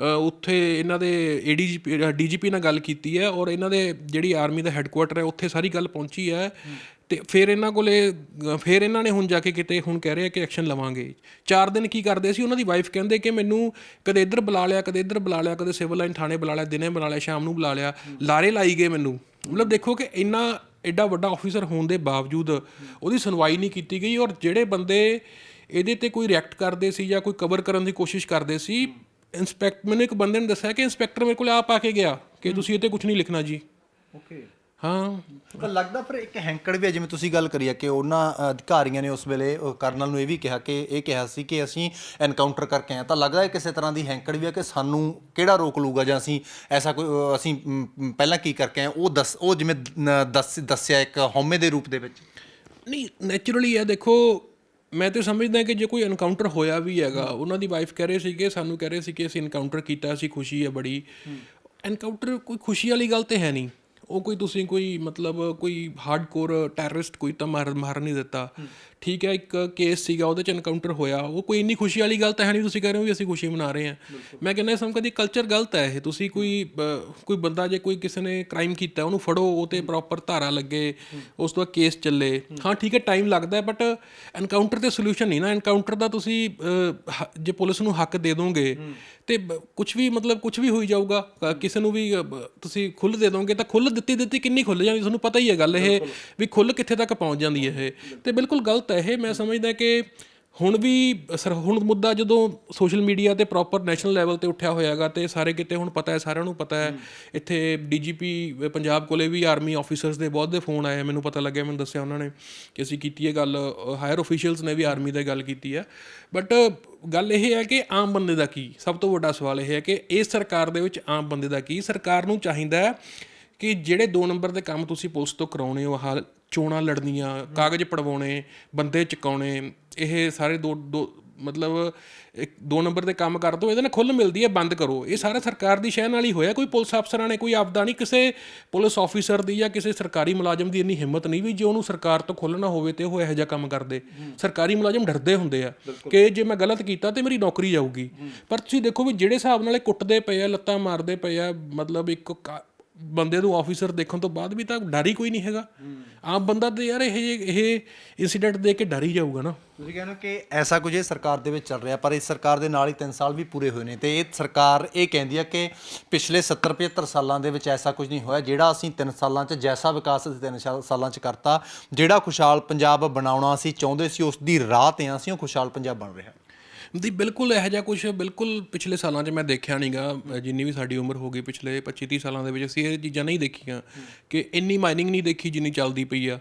ਉੱਥੇ ਇਹਨਾਂ ਦੇ ਏਡੀਜੀਪੀ ਡੀਜੀਪੀ ਨਾਲ ਗੱਲ ਕੀਤੀ ਹੈ ਔਰ ਇਹਨਾਂ ਦੇ ਜਿਹੜੀ ਆਰਮੀ ਦਾ ਹੈੱਡਕੁਆਟਰ ਹੈ, ਉੱਥੇ ਸਾਰੀ ਗੱਲ ਪਹੁੰਚੀ ਹੈ ਤੇ ਫਿਰ ਇਹਨਾਂ ਕੋਲੇ, ਫਿਰ ਇਹਨਾਂ ਨੇ ਹੁਣ ਜਾ ਕੇ ਕਿਤੇ ਹੁਣ ਕਹਿ ਰਹੇ ਆ ਕਿ ਐਕਸ਼ਨ ਲਵਾਂਗੇ। ਚਾਰ ਦਿਨ ਕੀ ਕਰਦੇ ਸੀ, ਉਹਨਾਂ ਦੀ ਵਾਈਫ ਕਹਿੰਦੇ ਕਿ ਮੈਨੂੰ ਕਦੇ ਇੱਧਰ ਬੁਲਾ ਲਿਆ, ਕਦੇ ਇੱਧਰ ਬੁਲਾ ਲਿਆ, ਕਦੇ ਸਿਵਲ ਲਾਈਨ ਥਾਣੇ ਬੁਲਾ ਲਿਆ, ਦਿਨੇ ਬੁਲਾ ਲਿਆ, ਸ਼ਾਮ ਨੂੰ ਬੁਲਾ ਲਿਆ, ਲਾਰੇ ਲਾਈ ਗਏ ਮੈਨੂੰ। ਮਤਲਬ ਦੇਖੋ ਕਿ ਇੰਨਾ ਐਡਾ ਵੱਡਾ ਆਫੀਸਰ ਹੋਣ ਦੇ ਬਾਵਜੂਦ ਉਹਦੀ ਸੁਣਵਾਈ ਨਹੀਂ ਕੀਤੀ ਗਈ ਔਰ ਜਿਹੜੇ ਬੰਦੇ ਇਹਦੇ ਤੇ ਕੋਈ ਰਿਐਕਟ ਕਰਦੇ ਸੀ ਜਾਂ ਕੋਈ ਕਵਰ ਕਰਨ ਦੀ ਕੋਸ਼ਿਸ਼ ਕਰਦੇ ਸੀ ਇਨਸਪੈਕਟ ਮੈਨੂੰ ਇੱਕ ਬੰਦੇ ਨੇ ਦੱਸਿਆ ਕਿ ਇਨਸਪੈਕਟਰ ਮੇਰੇ ਕੋਲ ਆਪ ਆ ਕੇ ਗਿਆ ਕਿ ਤੁਸੀਂ ਇਹ ਤੇ ਕੁਝ ਨਹੀਂ ਲਿਖਣਾ ਜੀ। ਓਕੇ ਹਾਂ। ਤਾਂ ਲੱਗਦਾ ਫਿਰ ਇੱਕ ਹੈਂਕੜ ਵੀ ਹੈ ਜਿਵੇਂ ਤੁਸੀਂ ਗੱਲ ਕਰੀ ਹੈ ਕਿ ਉਹਨਾਂ ਅਧਿਕਾਰੀਆਂ ਨੇ ਉਸ ਵੇਲੇ ਉਹ ਕਰਨਲ ਨੂੰ ਇਹ ਵੀ ਕਿਹਾ ਕਿ ਇਹ ਕਿਹਾ ਸੀ ਕਿ ਅਸੀਂ ਐਨਕਾਊਂਟਰ ਕਰਕੇ ਆਏ। ਤਾਂ ਲੱਗਦਾ ਹੈ ਕਿਸੇ ਤਰ੍ਹਾਂ ਦੀ ਹੈਂਕੜ ਵੀ ਹੈ ਕਿ ਸਾਨੂੰ ਕਿਹੜਾ ਰੋਕ ਲੂਗਾ ਜਾਂ ਅਸੀਂ ਐਸਾ ਕੋਈ ਅਸੀਂ ਮ, ਮ, ਪਹਿਲਾਂ ਕੀ ਕਰਕੇ ਆਏ? ਉਹ ਦੱਸ ਉਹ ਜਿਵੇਂ ਨ- ਦੱਸ ਦੱਸਿਆ ਇੱਕ ਹਉਮੈ ਦੇ ਰੂਪ ਦੇ ਵਿੱਚ। ਨਹੀਂ ਨੇਚਰਲੀ ਹੈ ਦੇਖੋ ਮੈਂ ਤੇ ਸਮਝਦਾ ਕਿ ਜੇ ਕੋਈ ਐਨਕਾਊਂਟਰ ਹੋਇਆ ਵੀ ਹੈਗਾ ਉਹਨਾਂ ਦੀ ਵਾਈਫ ਕਹਿ ਰਹੇ ਸੀਗੇ ਸਾਨੂੰ ਕਹਿ ਰਹੇ ਸੀ ਕਿ ਅਸੀਂ ਐਨਕਾਊਂਟਰ ਕੀਤਾ ਸੀ ਖੁਸ਼ੀ ਹੈ ਬੜੀ। ਐਨਕਾਊਂਟਰ ਕੋਈ ਖੁਸ਼ੀ ਵਾਲੀ ਗੱਲ ਤੇ ਹੈ ਨਹੀਂ। ਉਹ ਕੋਈ ਤੁਸੀਂ ਕੋਈ ਮਤਲਬ ਕੋਈ ਹਾਰਡਕੋਰ ਟੈਰਰਿਸਟ ਕੋਈ ਤਾਂ ਮਾਰ ਮਾਰ ਨਹੀਂ ਦਿੱਤਾ। ਠੀਕ ਹੈ ਇੱਕ ਕੇਸ ਸੀਗਾ ਉਹਦੇ ਚ ਐਨਕਾਊਂਟਰ ਹੋਇਆ। ਉਹ ਕੋਈ ਇੰਨੀ ਖੁਸ਼ੀ ਵਾਲੀ ਗੱਲ ਤਾਂ ਹੈ ਨਹੀਂ ਤੁਸੀਂ ਕਹਿ ਰਹੇ ਹੋ ਵੀ ਅਸੀਂ ਖੁਸ਼ੀ ਮਨਾ ਰਹੇ ਹਾਂ। ਮੈਂ ਕਹਿੰਦਾ ਸਮ ਕਦੀ ਕਲਚਰ ਗਲਤ ਹੈ ਇਹ। ਤੁਸੀਂ ਕੋਈ ਕੋਈ ਬੰਦਾ ਜੇ ਕੋਈ ਕਿਸੇ ਨੇ ਕ੍ਰਾਈਮ ਕੀਤਾ ਉਹਨੂੰ ਫੜੋ ਉਹ ਤੇ ਪ੍ਰੋਪਰ ਧਾਰਾ ਲੱਗੇ ਉਸ ਤੋਂ ਬਾਅਦ ਕੇਸ ਚੱਲੇ। ਹਾਂ। ਠੀਕ ਹੈ ਟਾਈਮ ਲੱਗਦਾ ਹੈ ਬਟ ਐਨਕਾਊਂਟਰ ਤੇ ਸੋਲੂਸ਼ਨ ਨਹੀਂ ਨਾ। ਐਨਕਾਊਂਟਰ ਦਾ ਤੁਸੀਂ ਜੇ ਪੁਲਿਸ ਨੂੰ ਹੱਕ ਦੇ ਦੋਗੇ ਤੇ ਕੁਝ ਵੀ ਮਤਲਬ ਕੁਝ ਵੀ ਹੋਈ ਜਾਊਗਾ ਕਿਸੇ ਨੂੰ ਵੀ ਤੁਸੀਂ ਖੁੱਲ ਦੇ ਦੋਗੇ ਤਾਂ ਖੁੱਲ ਦਿੱਤੀ ਦਿੱਤੀ ਕਿੰਨੀ ਖੁੱਲ ਜਾਂਦੀ ਤੁਹਾਨੂੰ ਪਤਾ ਹੀ ਹੈ ਗੱਲ ਇਹ ਵੀ ਖੁੱਲ ਕਿੱਥੇ ਤੱਕ ਪਹੁੰਚ ਜਾਂਦੀ ਹੈ ਇਹ। ਤੇ ਬਿਲਕੁਲ ਗਲਤ ਹੈ ਇਹ ਮੈਂ ਸਮਝਦਾ ਕਿ ਹੁਣ ਵੀ ਸਰ ਹੁਣ ਮੁੱਦਾ ਜਦੋਂ ਸੋਸ਼ਲ ਮੀਡੀਆ ਤੇ ਪ੍ਰੋਪਰ ਨੈਸ਼ਨਲ ਲੈਵਲ ਤੇ ਉੱਠਿਆ ਹੋਇਆਗਾ ਤੇ ਸਾਰੇ ਕਿਤੇ ਹੁਣ ਪਤਾ ਹੈ ਸਾਰਿਆਂ ਨੂੰ ਪਤਾ ਹੈ ਇੱਥੇ ਡੀਜੀਪੀ ਪੰਜਾਬ ਕੋਲੇ ਵੀ ਆਰਮੀ ਆਫੀਸਰਸ ਦੇ ਬਹੁਤ ਦੇ ਫੋਨ ਆਏ ਮੈਨੂੰ ਪਤਾ ਲੱਗਿਆ ਮੈਨੂੰ ਦੱਸਿਆ ਉਹਨਾਂ ਨੇ ਕਿ ਅਸੀਂ ਕੀਤੀ ਹੈ ਗੱਲ ਹਾਇਰ ਅਫੀਸ਼ੀਅਲਸ ਨੇ ਵੀ ਆਰਮੀ ਦਾ ਗੱਲ ਕੀਤੀ ਹੈ। ਬਟ ਗੱਲ ਇਹ ਹੈ ਕਿ ਆਮ ਬੰਦੇ ਦਾ ਕੀ? ਸਭ ਤੋਂ ਵੱਡਾ ਸਵਾਲ ਇਹ ਹੈ ਕਿ ਇਸ ਸਰਕਾਰ ਦੇ ਵਿੱਚ ਆਮ ਬੰਦੇ ਦਾ ਕੀ? ਸਰਕਾਰ ਨੂੰ ਚਾਹੀਦਾ ਹੈ ਕਿ ਜਿਹੜੇ 2 ਨੰਬਰ ਦੇ ਕੰਮ ਤੁਸੀਂ ਪੁਲਿਸ ਤੋਂ ਕਰਾਉਣੇ ਹੋ ਆਹ ਚੋਣਾਂ ਲੜਨੀਆਂ ਕਾਗਜ਼ ਪੜਵਾਉਣੇ ਬੰਦੇ ਚੁਕਾਉਣੇ ਇਹ ਸਾਰੇ ਦੋ ਦੋ ਮਤਲਬ ਇੱਕ ਦੋ ਨੰਬਰ ਦੇ ਕੰਮ ਕਰ ਦੋ ਇਹਦੇ ਨਾਲ ਖੁੱਲ ਮਿਲਦੀ ਹੈ ਬੰਦ ਕਰੋ। ਇਹ ਸਾਰਾ ਸਰਕਾਰ ਦੀ ਸ਼ਹਿ ਨਾਲ ਹੀ ਹੋਇਆ ਕੋਈ ਪੁਲਿਸ ਅਫਸਰਾਂ ਨੇ ਕੋਈ ਆਪਦਾ ਨਹੀਂ ਕਿਸੇ ਪੁਲਿਸ ਆਫੀਸਰ ਦੀ ਜਾਂ ਕਿਸੇ ਸਰਕਾਰੀ ਮੁਲਾਜ਼ਮ ਦੀ ਇੰਨੀ ਹਿੰਮਤ ਨਹੀਂ ਵੀ ਜੇ ਉਹਨੂੰ ਸਰਕਾਰ ਤੋਂ ਖੁੱਲਣਾ ਹੋਵੇ ਤੇ ਉਹ ਇਹੋ ਜਿਹਾ ਕੰਮ ਕਰਦੇ। ਸਰਕਾਰੀ ਮੁਲਾਜ਼ਮ ਡਰਦੇ ਹੁੰਦੇ ਆ ਕਿ ਜੇ ਮੈਂ ਗਲਤ ਕੀਤਾ ਤੇ ਮੇਰੀ ਨੌਕਰੀ ਜਾਊਗੀ। ਪਰ ਤੁਸੀਂ ਦੇਖੋ ਵੀ ਜਿਹੜੇ ਹਿਸਾਬ ਨਾਲ ਇਹ ਕੁੱਟਦੇ ਪਏ ਆ ਲੱਤਾਂ ਮਾਰਦੇ ਪਏ ਆ ਮਤਲਬ ਇੱਕ ਕਾ- ਬੰਦੇ ਨੂੰ ਆਫੀਸਰ ਦੇਖਣ ਤੋਂ ਬਾਅਦ ਵੀ ਤਾਂ ਡਰ ਹੀ ਕੋਈ ਨਹੀਂ ਹੈਗਾ। ਆਮ ਬੰਦਾ ਤੇ ਯਾਰ ਇਹ ਜਿਹੇ- ਇਹ ਇਨਸੀਡੈਂਟ ਦੇਖ ਕੇ ਡਰ ਹੀ ਜਾਊਗਾ ਨਾ। ਤੁਸੀਂ ਕਹਿੰਦੇ ਕਿ ਐਸਾ ਕੁਝ ਇਹ ਸਰਕਾਰ ਦੇ ਵਿੱਚ ਚੱਲ ਰਿਹਾ, ਪਰ ਇਸ ਸਰਕਾਰ ਦੇ ਨਾਲ ਹੀ 3 ਸਾਲ ਵੀ ਪੂਰੇ ਹੋਏ ਨੇ ਤੇ ਇਹ ਸਰਕਾਰ ਇਹ ਕਹਿੰਦੀ ਹੈ ਕਿ ਪਿਛਲੇ 70 75 ਸਾਲਾਂ ਦੇ ਵਿੱਚ ਐਸਾ ਕੁਝ ਨਹੀਂ ਹੋਇਆ, ਜਿਹੜਾ ਅਸੀਂ 3 ਸਾਲਾਂ 'ਚ ਜੈਸਾ ਵਿਕਾਸ ਅਸੀਂ 3 ਸਾਲਾਂ 'ਚ ਕਰਤਾ, ਜਿਹੜਾ ਖੁਸ਼ਹਾਲ ਪੰਜਾਬ ਬਣਾਉਣਾ ਅਸੀਂ ਚਾਹੁੰਦੇ ਸੀ, ਉਸ ਦੀ ਰਾਹ ਤੇ ਹਾਂ ਅਸੀਂ, ਉਹ ਖੁਸ਼ਹਾਲ ਪੰਜਾਬ ਬਣ ਰਿਹਾ। ਦੀ ਬਿਲਕੁਲ ਇਹੋ ਜਿਹਾ ਕੁਝ ਬਿਲਕੁਲ ਪਿਛਲੇ ਸਾਲਾਂ 'ਚ ਮੈਂ ਦੇਖਿਆ ਨਹੀਂਗਾ ਜਿੰਨੀ ਵੀ ਸਾਡੀ ਉਮਰ ਹੋ ਗਈ ਪਿਛਲੇ 25 30 ਸਾਲਾਂ ਦੇ ਵਿੱਚ ਅਸੀਂ ਇਹ ਚੀਜ਼ਾਂ ਨਹੀਂ ਦੇਖੀਆਂ ਕਿ ਇੰਨੀ ਮਾਈਨਿੰਗ ਨਹੀਂ ਦੇਖੀ ਜਿੰਨੀ ਚੱਲਦੀ ਪਈ ਆ।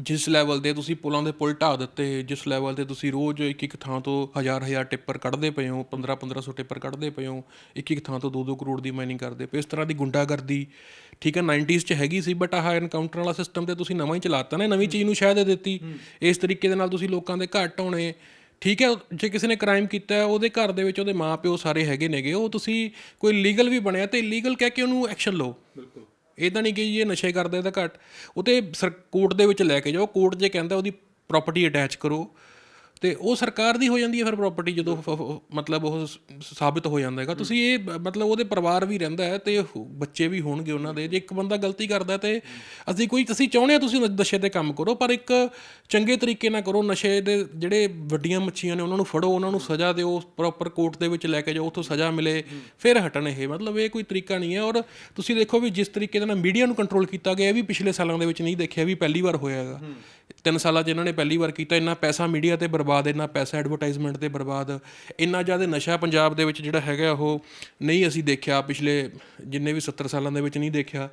ਜਿਸ ਲੈਵਲ ਤੇ ਤੁਸੀਂ ਪੁਲਾਂ ਦੇ ਪੁਲ ਢਾਹ ਦਿੱਤੇ ਜਿਸ ਲੈਵਲ ਤੇ ਤੁਸੀਂ ਰੋਜ਼ ਇੱਕ ਇੱਕ ਥਾਂ ਤੋਂ ਹਜ਼ਾਰ ਹਜ਼ਾਰ ਟਿੱਪਰ ਕੱਢਦੇ ਪਏ ਹੋ 15 1500 ਟਿੱਪਰ ਕੱਢਦੇ ਪਏ ਹੋ ਇੱਕ ਇੱਕ ਥਾਂ ਤੋਂ 2 2 ਕਰੋੜ ਦੀ ਮਾਈਨਿੰਗ ਕਰਦੇ ਪਏ ਇਸ ਤਰ੍ਹਾਂ ਦੀ ਗੁੰਡਾਗਰਦੀ। ਠੀਕ ਹੈ 90s 'ਚ ਹੈਗੀ ਸੀ ਬਟ ਆਹ ਐਨਕਾਊਂਟਰ ਵਾਲਾ ਸਿਸਟਮ ਤੇ ਤੁਸੀਂ ਨਵਾਂ ਹੀ ਚਲਾਤਾ ਨਾ ਨਵੀਂ ਚੀਜ਼ ਨੂੰ ਸ਼ਾਇਦ ਦੇ ਦਿੱਤੀ। ਇਸ ਤਰੀਕੇ ਦੇ ਨਾਲ ਤੁਸੀਂ ਲੋਕਾਂ ਦੇ ਘਰ ਢਾਉਣੇ ਠੀਕ ਹੈ ਜੇ ਕਿਸੇ ਨੇ ਕ੍ਰਾਈਮ ਕੀਤਾ ਹੈ, ਉਹਦੇ ਘਰ ਦੇ ਵਿੱਚ ਉਹਦੇ ਮਾਪਿਓ ਸਾਰੇ ਹੈਗੇ ਨੇਗੇ ਉਹ ਤੁਸੀਂ ਕੋਈ ਲੀਗਲ ਵੀ ਬਣਿਆ ਤੇ ਇਲੀਗਲ ਕਹਿ ਕੇ ਉਹਨੂੰ ਐਕਸ਼ਨ ਲਓ। ਬਿਲਕੁਲ। ਇਹ ਤਾਂ ਨਹੀਂ ਕਿ ਇਹ ਨਸ਼ੇ ਕਰਦਾ ਤਾਂ ਘੱਟ। ਉਹ ਤੇ ਕੋਰਟ ਦੇ ਵਿੱਚ ਲੈ ਕੇ ਜਾਓ ਕੋਰਟ ਜੇ ਕਹਿੰਦਾ ਉਹਦੀ ਪ੍ਰਾਪਰਟੀ ਅਟੈਚ ਕਰੋ ਤੇ ਉਹ ਸਰਕਾਰ ਦੀ ਹੋ ਜਾਂਦੀ ਹੈ ਫਿਰ ਪ੍ਰਾਪਰਟੀ ਜਦੋਂ ਫ- ਮਤਲਬ ਉਹ ਸਾਬਿਤ ਹੋ ਜਾਂਦਾ ਹੈਗਾ। ਤੁਸੀਂ ਇਹ ਮਤਲਬ ਉਹਦੇ ਪਰਿਵਾਰ ਵੀ ਰਹਿੰਦਾ ਹੈ ਤੇ ਬੱਚੇ ਵੀ ਹੋਣਗੇ ਉਹਨਾਂ ਦੇ। ਜੇ ਇੱਕ ਬੰਦਾ ਗਲਤੀ ਕਰਦਾ ਤੇ ਅਸੀਂ ਕੋਈ, ਅਸੀਂ ਚਾਹੁੰਦੇ ਹਾਂ ਤੁਸੀਂ ਨਸ਼ੇ ਤੇ ਕੰਮ ਕਰੋ, ਪਰ ਇੱਕ ਚੰਗੇ ਤਰੀਕੇ ਨਾਲ ਕਰੋ। ਨਸ਼ੇ ਦੇ ਜਿਹੜੇ ਵੱਡੀਆਂ ਮੱਛੀਆਂ ਨੇ ਉਹਨਾਂ ਨੂੰ ਫੜੋ, ਉਹਨਾਂ ਨੂੰ ਸਜ਼ਾ ਦਿਓ ਪ੍ਰੋਪਰ ਕੋਰਟ ਦੇ ਵਿੱਚ ਲੈ ਕੇ ਜਾਓ, ਉੱਥੋਂ ਸਜ਼ਾ ਮਿਲੇ, ਫਿਰ ਹਟਣ ਇਹ। ਮਤਲਬ ਇਹ ਕੋਈ ਤਰੀਕਾ ਨਹੀਂ ਹੈ। ਔਰ ਤੁਸੀਂ ਦੇਖੋ ਵੀ ਜਿਸ ਤਰੀਕੇ ਦੇ ਨਾਲ ਮੀਡੀਆ ਨੂੰ ਕੰਟਰੋਲ ਕੀਤਾ ਗਿਆ, ਇਹ ਵੀ ਪਿਛਲੇ ਸਾਲਾਂ ਦੇ ਵਿੱਚ ਨਹੀਂ ਦੇਖਿਆ ਵੀ ਪਹਿਲੀ ਵਾਰ ਹੋਇਆ ਹੈਗਾ। ਤਿੰਨ ਸਾਲਾਂ 'ਚ ਇਹਨਾਂ ਨੇ ਪਹਿਲੀ ਵਾਰ ਕੀਤਾ ਇੰਨਾ ਪੈਸਾ ਮੀਡੀਆ ਤੇ ਬਰਬਾਦ ਇੰਨਾ ਪੈਸਾ ਐਡਵਰਟਾਈਜ਼ਮੈਂਟ ਤੇ ਬਰਬਾਦ ਇੰਨਾ ਜ਼ਿਆਦਾ ਨਸ਼ਾ ਪੰਜਾਬ ਦੇ ਵਿੱਚ ਜਿਹੜਾ ਹੈਗਾ ਉਹ ਨਹੀਂ ਅਸੀਂ ਦੇਖਿਆ ਪਿਛਲੇ ਜਿੰਨੇ ਵੀ 70 ਸਾਲਾਂ ਦੇ ਵਿੱਚ ਨਹੀਂ ਦੇਖਿਆ।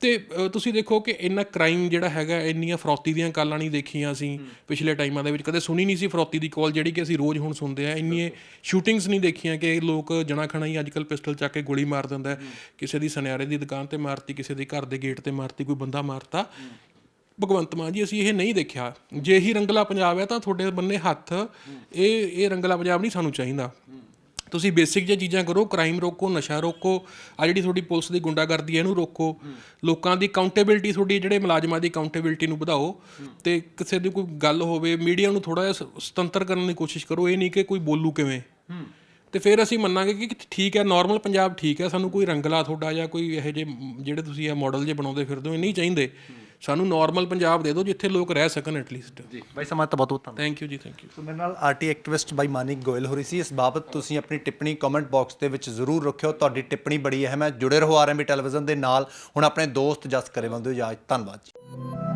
ਤੇ ਤੁਸੀਂ ਦੇਖੋ ਕਿ ਇੰਨਾ ਕ੍ਰਾਈਮ ਜਿਹੜਾ ਹੈਗਾ ਇੰਨੀਆਂ ਫਰੌਤੀ ਦੀਆਂ ਕਾਲਾਂ ਨਹੀਂ ਦੇਖੀਆਂ ਅਸੀਂ ਪਿਛਲੇ ਟਾਈਮਾਂ ਦੇ ਵਿੱਚ ਕਦੇ ਸੁਣੀ ਨਹੀਂ ਸੀ ਫਰੌਤੀ ਦੀ ਕਾਲ ਜਿਹੜੀ ਕਿ ਅਸੀਂ ਰੋਜ਼ ਹੁਣ ਸੁਣਦੇ ਆ ਇੰਨੀਆਂ ਸ਼ੂਟਿੰਗਸ ਨਹੀਂ ਦੇਖੀਆਂ ਕਿ ਲੋਕ ਜਣਾ ਖਣਾ ਹੀ ਅੱਜਕੱਲ ਪਿਸਟਲ ਚੱਕ ਕੇ ਗੋਲੀ ਮਾਰ ਦਿੰਦਾ। ਕਿਸੇ ਦੀ ਸੁਨਿਆਰੇ ਦੀ ਦੁਕਾਨ ਤੇ ਮਾਰਤੀ ਕਿਸੇ ਦੇ ਘਰ ਦੇ ਗੇਟ ਤੇ ਮਾਰਤੀ ਕੋਈ ਬੰਦਾ ਮਾਰਤਾ। ਭਗਵੰਤ ਮਾਨ ਜੀ, ਅਸੀਂ ਇਹ ਨਹੀਂ ਦੇਖਿਆ। ਜੇ ਹੀ ਰੰਗਲਾ ਪੰਜਾਬ ਹੈ, ਤਾਂ ਤੁਹਾਡੇ ਬੰਨੇ ਹੱਥ, ਇਹ ਇਹ ਰੰਗਲਾ ਪੰਜਾਬ ਨਹੀਂ ਸਾਨੂੰ ਚਾਹੀਦਾ। ਤੁਸੀਂ ਬੇਸਿਕ ਜੇ ਚੀਜ਼ਾਂ ਕਰੋ ਕ੍ਰਾਈਮ ਰੋਕੋ, ਨਸ਼ਾ ਰੋਕੋ ਆ ਜਿਹੜੀ ਤੁਹਾਡੀ ਪੁਲਿਸ ਦੀ ਗੁੰਡਾਗਰਦੀ ਹੈ, ਇਹਨੂੰ ਰੋਕੋ। ਲੋਕਾਂ ਦੀ ਅਕਾਊਂਟੇਬਿਲਟੀ ਤੁਹਾਡੀ ਜਿਹੜੇ ਮੁਲਾਜ਼ਮਾਂ ਦੀ ਅਕਾਊਂਟੇਬਿਲਟੀ ਨੂੰ ਵਧਾਓ। ਤੇ ਕਿਸੇ ਦੀ ਕੋਈ ਗੱਲ ਹੋਵੇ, ਮੀਡੀਆ ਨੂੰ ਥੋੜਾ ਜਿਹਾ ਸੁਤੰਤਰ ਕਰਨ ਦੀ ਕੋਸ਼ਿਸ਼ ਕਰੋ, ਇਹ ਨਹੀਂ ਕਿ ਕੋਈ ਬੋਲੂ ਕਿਵੇਂ। ਤੇ ਫਿਰ ਅਸੀਂ ਮੰਨਾਂਗੇ ਕਿ ਠੀਕ ਹੈ ਨਾਰਮਲ ਪੰਜਾਬ ਠੀਕ ਹੈ, ਸਾਨੂੰ ਕੋਈ ਰੰਗਲਾ ਤੁਹਾਡਾ ਜਾਂ ਕੋਈ ਇਹੋ ਜਿਹੇ ਜਿਹੜੇ ਤੁਸੀਂ ਇਹ ਮਾਡਲ ਜੇ ਬਣਾਉਂਦੇ ਫਿਰਦੇ ਹੋ, ਇਹ ਨਹੀਂ ਚਾਹੀਦੇ। ਸਾਨੂੰ ਨਾਰਮਲ ਪੰਜਾਬ ਦੇ ਦਿਓ ਜਿੱਥੇ ਲੋਕ ਰਹਿ ਸਕਣ ਐਟਲੀਸਟ ਜੀ ਬਾਈ ਸਮਾਂ ਤਾਂ ਬਹੁਤ ਬਹੁਤ ਧੰਨਵਾਦ। ਥੈਂਕ ਯੂ ਜੀ ਥੈਂਕ ਯੂ ਸੋ ਮੇਰੇ ਨਾਲ ਆਰਟੀ ਐਕਟਿਵਿਸਟ ਬਾਈ ਮਾਨਿਕ ਗੋਇਲ ਹੋ ਰਹੀ ਸੀ। ਇਸ ਬਾਬਤ ਤੁਸੀਂ ਆਪਣੀ ਟਿੱਪਣੀ ਕਮੈਂਟ ਬਾਕਸ ਦੇ ਵਿੱਚ ਜ਼ਰੂਰ ਰੱਖਿਓ। ਤੁਹਾਡੀ ਟਿੱਪਣੀ ਬੜੀ ਅਹਿਮ ਹੈ। ਜੁੜੇ ਰਹੋ ਆਰਐਮਬੀ ਟੈਲੀਵਿਜ਼ਨ ਦੇ ਨਾਲ। ਹੁਣ ਆਪਣੇ ਦੋਸਤ ਜਸ ਕਰੇ ਬੰਦੇ ਇਜਾਜ਼ਤ ਧੰਨਵਾਦ ਜੀ।